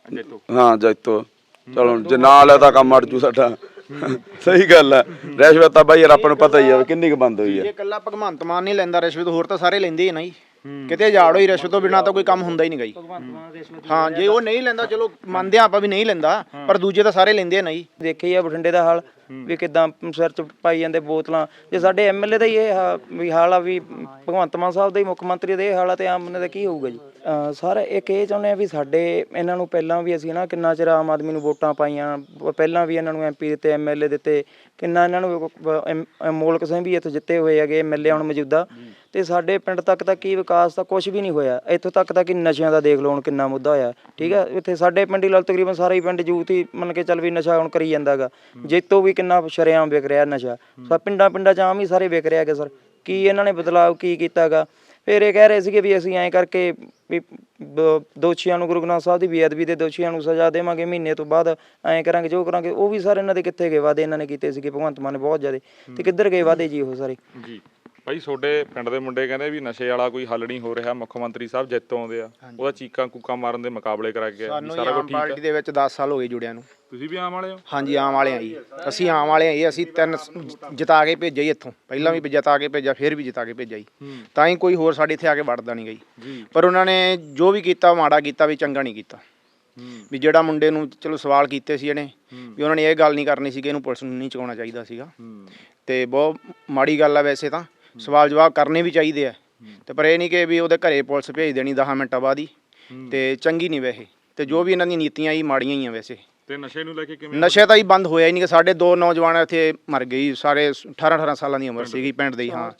ਜੇਤੂ। ਹਾਂ ਜੈਤੋ। ਚਲੋ ਜੇ ਨਾ ਲਿਆ ਤਾਂ ਕੰਮ ਅੜ ਜੂ ਸਾਡਾ। ਸਹੀ ਗੱਲ ਹੈ ਰਿਸ਼ਵਤ ਤਾਂ ਬਾਈ ਯਾਰ, ਆਪਾਂ ਨੂੰ ਪਤਾ ਹੀ ਆ ਕਿੰਨੀ ਕੁ ਬੰਦ ਹੋਈ ਜੇ ਹੈ ਇਕੱਲਾ ਭਗਵੰਤ ਮਾਨ ਨਹੀਂ ਲੈਂਦਾ ਰਿਸ਼ਵਤ, ਹੋਰ ਤਾਂ ਸਾਰੇ ਲੈਂਦੇ ਹੀ ਆ ਨਾ ਜੀ। ਕਿਤੇ ਜਾੜੋ ਹੀ ਰਿਸ਼ਵਤ ਤੋਂ ਬਿਨਾ ਤਾਂ ਕੋਈ ਕੰਮ ਹੁੰਦਾ ਹੀ ਨਹੀਂ ਗਈ। ਹਾਂ ਜੇ ਉਹ ਨਹੀਂ ਲੈਂਦਾ ਚਲੋ ਮੰਨਦੇ ਆ ਆਪਾਂ ਵੀ ਨਹੀਂ ਲੈਂਦਾ ਪਰ ਦੂਜੇ ਤਾਂ ਸਾਰੇ ਲੈਂਦੇ ਆ ਨਾ ਜੀ ਦੇਖੀ ਆ ਬਠਿੰਡੇ ਦਾ ਹਾਲ ਵੀ ਕਿਦਾਂ ਸਿਰ ਚ ਪਾਈ ਜਾਂਦੇ ਬੋਤਲਾਂ। ਜੇ ਸਾਡੇ ਐਮਐਲਏ ਦਾ ਹੀ ਇਹ ਵੀ ਹਾਲ ਆ ਵੀ ਭਗਵੰਤ ਮਾਨ ਸਾਹਿਬ ਦਾ ਹੀ ਮੁੱਖ ਮੰਤਰੀ ਦਾ ਇਹ ਹਾਲ ਆ ਤੇ ਆਮ ਬੰਦੇ ਦਾ ਕੀ ਹੋਊਗਾ ਜੀ? ਸਰ ਇੱਕ ਇਹ ਚਾਹੁੰਦੇ ਆ ਵੀ ਸਾਡੇ ਇਹਨਾਂ ਨੂੰ ਪਹਿਲਾਂ ਵੀ ਅਸੀਂ ਨਾ ਕਿੰਨਾ ਚਿਰ ਆਮ ਆਦਮੀ ਨੂੰ ਵੋਟਾਂ ਪਾਈਆਂ ਪਹਿਲਾਂ ਵੀ ਇਹਨਾਂ ਨੂੰ ਐਮਪੀ ਦਿੱਤੇ ਐਮਐਲਏ ਦਿੱਤੇ ਕਿੰਨਾ ਇਹਨਾਂ ਨੂੰ ਮੋਲਕ ਸਿੰਘ ਵੀ ਇੱਥੇ ਜਿੱਤੇ ਹੋਏ ਹੈਗੇ ਐਮਐਲਏ ਹੁਣ ਮੌਜੂਦਾ। ਤੇ ਸਾਡੇ ਪਿੰਡ ਤੱਕ ਤਾਂ ਕੀ ਵਿਕਾਸ ਤਾਂ ਕੁਝ ਵੀ ਨਹੀਂ ਹੋਇਆ। ਇੱਥੋਂ ਤੱਕ ਤਾਂ ਕਿ ਨਸ਼ਿਆਂ ਦਾ ਦੇਖ ਲਓ ਹੁਣ ਕਿੰਨਾ ਮੁੱਦਾ ਹੋਇਆ। ਠੀਕ ਹੈ ਇੱਥੇ ਸਾਡੇ ਪਿੰਡ ਹੀ ਲਾਲ ਤਕਰੀਬਨ ਸਾਰਾ ਹੀ ਪਿੰਡ ਯੂਥ ਹੀ ਮੰਨ ਕੇ ਚੱਲ ਵੀ ਨਸ਼ਾ ਹੁਣ ਕਰੀ ਜਾਂਦਾਗਾ ਜੇਤੋਂ ਵੀ ਕਿੰਨਾ ਸ਼ਰੇਆਮ ਵਿਕ ਰਿਹਾ ਨਸ਼ਾ। ਸਾ ਪਿੰਡਾਂ ਪਿੰਡਾਂ 'ਚ ਆਮ ਹੀ ਸਾਰੇ ਵਿਕ ਰਿਹਾ ਹੈਗਾ ਸਰ। ਕੀ ਇਹਨਾਂ ਨੇ ਬਦਲਾਅ ਕੀ ਕੀਤਾਗਾ ਫਿਰ ਇਹ ਕਹਿ ਰਹੇ ਸੀਗੇ ਵੀ ਅਸੀਂ ਐਂ ਕਰਕੇ ਵੀ ਬ- ਦੋਸ਼ੀਆਂ ਨੂੰ ਗੁਰੂ ਗ੍ਰੰਥ ਸਾਹਿਬ ਦੀ ਬੇਅਦਬੀ ਦੇ ਦੋਸ਼ੀਆਂ ਨੂੰ ਸਜ਼ਾ ਦੇਵਾਂਗੇ ਮਹੀਨੇ ਤੋਂ ਬਾਅਦ ਐਂ ਕਰਾਂਗੇ ਜੋ ਕਰਾਂਗੇ ਉਹ ਵੀ ਸਾਰੇ ਇਹਨਾਂ ਦੇ ਕਿੱਥੇ ਗਏ ਵਾਦੇ ਇਹਨਾਂ ਨੇ ਕੀਤੇ ਸੀਗੇ ਭਗਵੰਤ ਮਾਨ ਨੇ ਬਹੁਤ ਜ਼ਿਆਦੇ। ਤੇ ਕਿੱਧਰ ਗਏ ਵਾਦੇ ਜੀ ਉਹ ਸਾਰੇ? ਜੀ। ਭਾਈ ਤੁਹਾਡੇ ਪਿੰਡ ਦੇ ਮੁੰਡੇ ਕਹਿੰਦੇ ਵੀ ਨਸ਼ੇ ਵਾਲਾ ਕੋਈ ਹੱਲ ਨਹੀਂ ਹੋ ਰਿਹਾ ਮੁੱਖ ਮੰਤਰੀ ਸਾਹਿਬ ਜਿੱਤੋਂ ਆਉਂਦੇ ਆ। ਉਹਦਾ ਚੀਕਾਂ ਕੂਕਾਂ ਮਾਰਨ ਦੇ ਮੁਕਾਬਲੇ ਕਰਾ ਕੇ ਸਾਨੂੰ ਸਾਰਾ ਕੁਝ ਠੀਕ ਪਾਰਟੀ ਦੇ ਵਿੱਚ 10 ਸਾਲ ਹੋ ਗਏ ਜੁੜਿਆਂ ਨੂੰ। ਤੁਸੀਂ ਵੀ ਆਮ ਵਾਲੇ ਹੋ? ਹਾਂਜੀ ਆਮ ਵਾਲੇ ਆ ਜੀ। ਅਸੀਂ ਆਮ ਵਾਲੇ ਆ ਜੀ ਅਸੀਂ ਤਿੰਨ ਜਿਤਾ ਕੇ ਭੇਜਿਆ ਜੀ ਇੱਥੋਂ। ਪਹਿਲਾਂ ਵੀ ਜਿਤਾ ਕੇ ਭੇਜਿਆ ਫਿਰ ਵੀ ਜਿਤਾ ਕੇ ਭੇਜਿਆ ਜੀ। ਤਾਂ ਹੀ ਕੋਈ ਹੋਰ ਸਾਡੇ ਇੱਥੇ ਆ ਕੇ ਵੜਦਾ ਨਹੀਂ ਗਈ ਪਰ ਉਹਨਾਂ ਨੇ ਜੋ ਵੀ ਕੀਤਾ ਮਾੜਾ ਕੀਤਾ ਵੀ ਚੰਗਾ ਨਹੀਂ ਕੀਤਾ। ਵੀ ਜਿਹੜਾ ਮੁੰਡੇ ਨੂੰ ਚਲੋ ਸਵਾਲ ਕੀਤੇ ਸੀ ਇਹਨੇ ਵੀ ਉਹਨਾਂ ਨੇ ਇਹ ਗੱਲ ਨਹੀਂ ਕਰਨੀ ਸੀ ਕਿ ਇਹਨੂੰ ਪੁਲਿਸ ਨੂੰ ਨਹੀਂ ਚੁਕਾਉਣਾ ਚਾਹੀਦਾ ਸੀਗਾ। ਤੇ ਬਹੁਤ ਮਾੜੀ ਗੱਲ ਆ ਵੈਸੇ ਤਾਂ। ਸਵਾਲ ਜਵਾਬ ਕਰਨੇ ਵੀ ਚਾਹੀਦੇ ਆ। ਤੇ ਪਰ ਇਹ ਨਹੀਂ ਕਿ ਵੀ ਉਹਦੇ ਘਰੇ ਪੁਲਿਸ ਭੇਜ ਦੇਣੀ 10 ਮਿੰਟਾਂ ਬਾਅਦ ਹੀ। ਤੇ ਚੰਗੀ ਨਹੀਂ ਵੈਸੇ। ਤੇ ਜੋ ਵੀ ਇਹਨਾਂ ਦੀਆਂ ਨੀਤੀਆਂ ਹੀ ਮਾੜੀਆਂ ਹੀ ਆ ਵੈਸੇ। ਤੇ ਨਸ਼ੇ ਨੂੰ ਲੈ ਕੇ ਕਿਵੇਂ ਨਸ਼ਾ ਤਾਂ ਹੀ ਬੰਦ ਹੋਇਆ ਹੀ ਨਹੀਂ ਕਿ ਸਾਡੇ ਦੋ ਨੌਜਵਾਨ ਇੱਥੇ ਮਰ ਗਏ ਜੀ, ਸਾਰੇ 18 18 ਸਾਲਾਂ ਦੀ ਉਮਰ ਸੀਗੀ ਪਿੰਡ ਦੇ ਹੀ, ਹਾਂ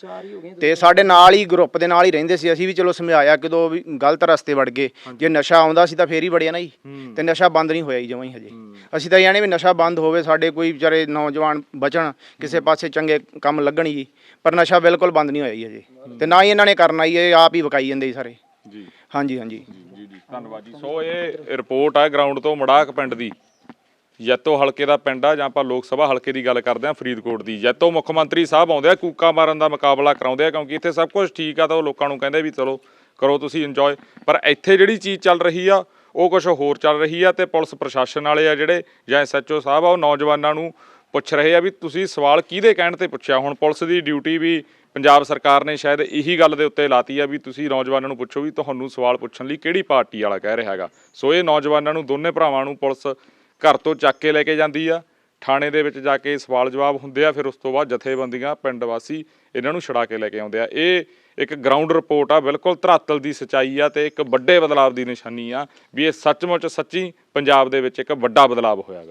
ਤੇ ਸਾਡੇ ਨਾਲ ਹੀ ਗਰੁੱਪ ਦੇ ਨਾਲ ਹੀ ਰਹਿੰਦੇ ਸੀ। ਅਸੀਂ ਵੀ ਚਲੋ ਸਮਝਾਇਆ ਕਿ ਦੋ ਵੀ ਗਲਤ ਰਸਤੇ ਵੜ ਗਏ। ਜੇ ਨਸ਼ਾ ਆਉਂਦਾ ਸੀ ਤਾਂ ਫੇਰ ਹੀ ਵੜਿਆ ਨਾ ਜੀ। ਤੇ ਨਸ਼ਾ ਬੰਦ ਨਹੀਂ ਹੋਇਆ ਜੀ ਜਮਾਂ ਹੀ ਹਜੇ। ਅਸੀਂ ਤਾਂ ਯਾਨੀ ਵੀ ਨਸ਼ਾ ਬੰਦ ਹੋਵੇ ਸਾਡੇ ਕੋਈ ਵਿਚਾਰੇ ਨੌਜਵਾਨ ਬਚਣ ਕਿਸੇ ਪਾਸੇ ਚੰਗੇ ਕੰਮ ਲੱਗਣ ਜੀ। ਪਰ ਨਸ਼ਾ ਬਿਲਕੁਲ ਬੰਦ ਨਹੀਂ ਹੋਇਆ ਜੀ ਹਜੇ। ਤੇ ਨਾ ਹੀ ਇਹਨਾਂ ਨੇ ਕਰਨਾ ਜੀ ਇਹ ਆਪ ਹੀ ਵਕਾਈ ਜਾਂਦੇ ਜੀ ਸਾਰੇ। ਜੀ। ਹਾਂਜੀ ਹਾਂਜੀ। ਜੀ ਜੀ। ਧੰਨਵਾਦ ਜੀ। ਸੋ ਇਹ ਰਿਪੋਰਟ ਆ ਗਰਾਊਂਡ ਤੋਂ ਮੜਾਕ ਪਿੰਡ ਦੀ। ਜੈਤੋ ਹਲਕੇ ਦਾ ਪਿੰਡ ਆ, ਜਾਂ ਆਪਾਂ ਲੋਕ ਸਭਾ ਹਲਕੇ ਦੀ ਗੱਲ ਕਰਦੇ ਆ ਫਰੀਦਕੋਟ ਦੀ। ਜੈਤੋ ਮੁੱਖ ਮੰਤਰੀ ਸਾਹਿਬ ਆਉਂਦੇ ਆ, ਕੂਕਾ ਮਾਰਨ ਦਾ ਮੁਕਾਬਲਾ ਕਰਾਉਂਦੇ ਆ, ਕਿਉਂਕਿ ਇੱਥੇ ਸਭ ਕੁਝ ਠੀਕ ਆ ਤਾਂ ਉਹ ਲੋਕਾਂ ਨੂੰ ਕਹਿੰਦੇ ਵੀ ਚਲੋ, ਕਰੋ ਤੁਸੀਂ ਇੰਜੋਏ ਪਰ ਇੱਥੇ ਜਿਹੜੀ ਚੀਜ਼ ਚੱਲ ਰਹੀ ਆ, ਉਹ ਕੁਝ ਹੋਰ ਚੱਲ ਰਹੀ ਆ ਤੇ ਪੁਲਿਸ ਪ੍ਰਸ਼ਾਸਨ ਵਾਲੇ ਆ ਜਿਹੜੇ, ਜਾਂ ਐਸਐਚਓ ਸਾਹਿਬ ਆ, ਉਹ ਨੌਜਵਾਨਾਂ ਨੂੰ ਪੁੱਛ ਰਹੇ ਆ ਵੀ ਤੁਸੀਂ ਸਵਾਲ ਕਿਹਦੇ ਕਹਿਣ ਤੇ ਪੁੱਛਿਆ? ਹੁਣ ਪੁਲਿਸ ਦੀ ਡਿਊਟੀ ਵੀ ਪੰਜਾਬ ਸਰਕਾਰ ਨੇ ਸ਼ਾਇਦ ਇਹੀ ਗੱਲ ਦੇ ਉੱਤੇ ਲਾਤੀ ਆ ਵੀ ਤੁਸੀਂ ਨੌਜਵਾਨਾਂ ਨੂੰ ਪੁੱਛੋ ਵੀ ਤੁਹਾਨੂੰ ਸਵਾਲ ਪੁੱਛਣ ਲਈ ਕਿਹੜੀ ਪਾਰਟੀ ਵਾਲਾ ਕਹਿ ਰਿਹਾ ਹੈਗਾ। ਸੋ ਇਹ ਨੌਜਵਾਨਾਂ ਨੂੰ, ਦੋਨੇ ਭਰਾਵਾਂ ਨੂੰ ਪੁਲਿਸ ਘਰ ਤੋਂ ਚੱਕ ਕੇ ਲੈ ਕੇ ਜਾਂਦੀ ਆ। ਥਾਣੇ ਦੇ ਵਿੱਚ ਜਾ ਕੇ ਸਵਾਲ ਜਵਾਬ ਹੁੰਦੇ ਆ, ਫਿਰ ਉਸ ਤੋਂ ਬਾਅਦ ਜਥੇਬੰਦੀਆਂ, ਪਿੰਡ ਵਾਸੀ ਇਹਨਾਂ ਨੂੰ ਛੁਡਾ ਕੇ ਲੈ ਕੇ ਆਉਂਦੇ ਆ। ਇਹ ਇੱਕ ਗਰਾਊਂਡ ਰਿਪੋਰਟ ਆ, ਬਿਲਕੁਲ ਧਰਾਤਲ ਦੀ ਸਚਾਈ ਆ ਤੇ ਇੱਕ ਵੱਡੇ ਬਦਲਾਵ ਦੀ ਨਿਸ਼ਾਨੀ ਆ ਵੀ ਇਹ ਸੱਚਮੁੱਚ ਸੱਚੀ ਪੰਜਾਬ ਦੇ ਵਿੱਚ ਇੱਕ ਵੱਡਾ ਬਦਲਾਵ ਹੋਇਆਗਾ।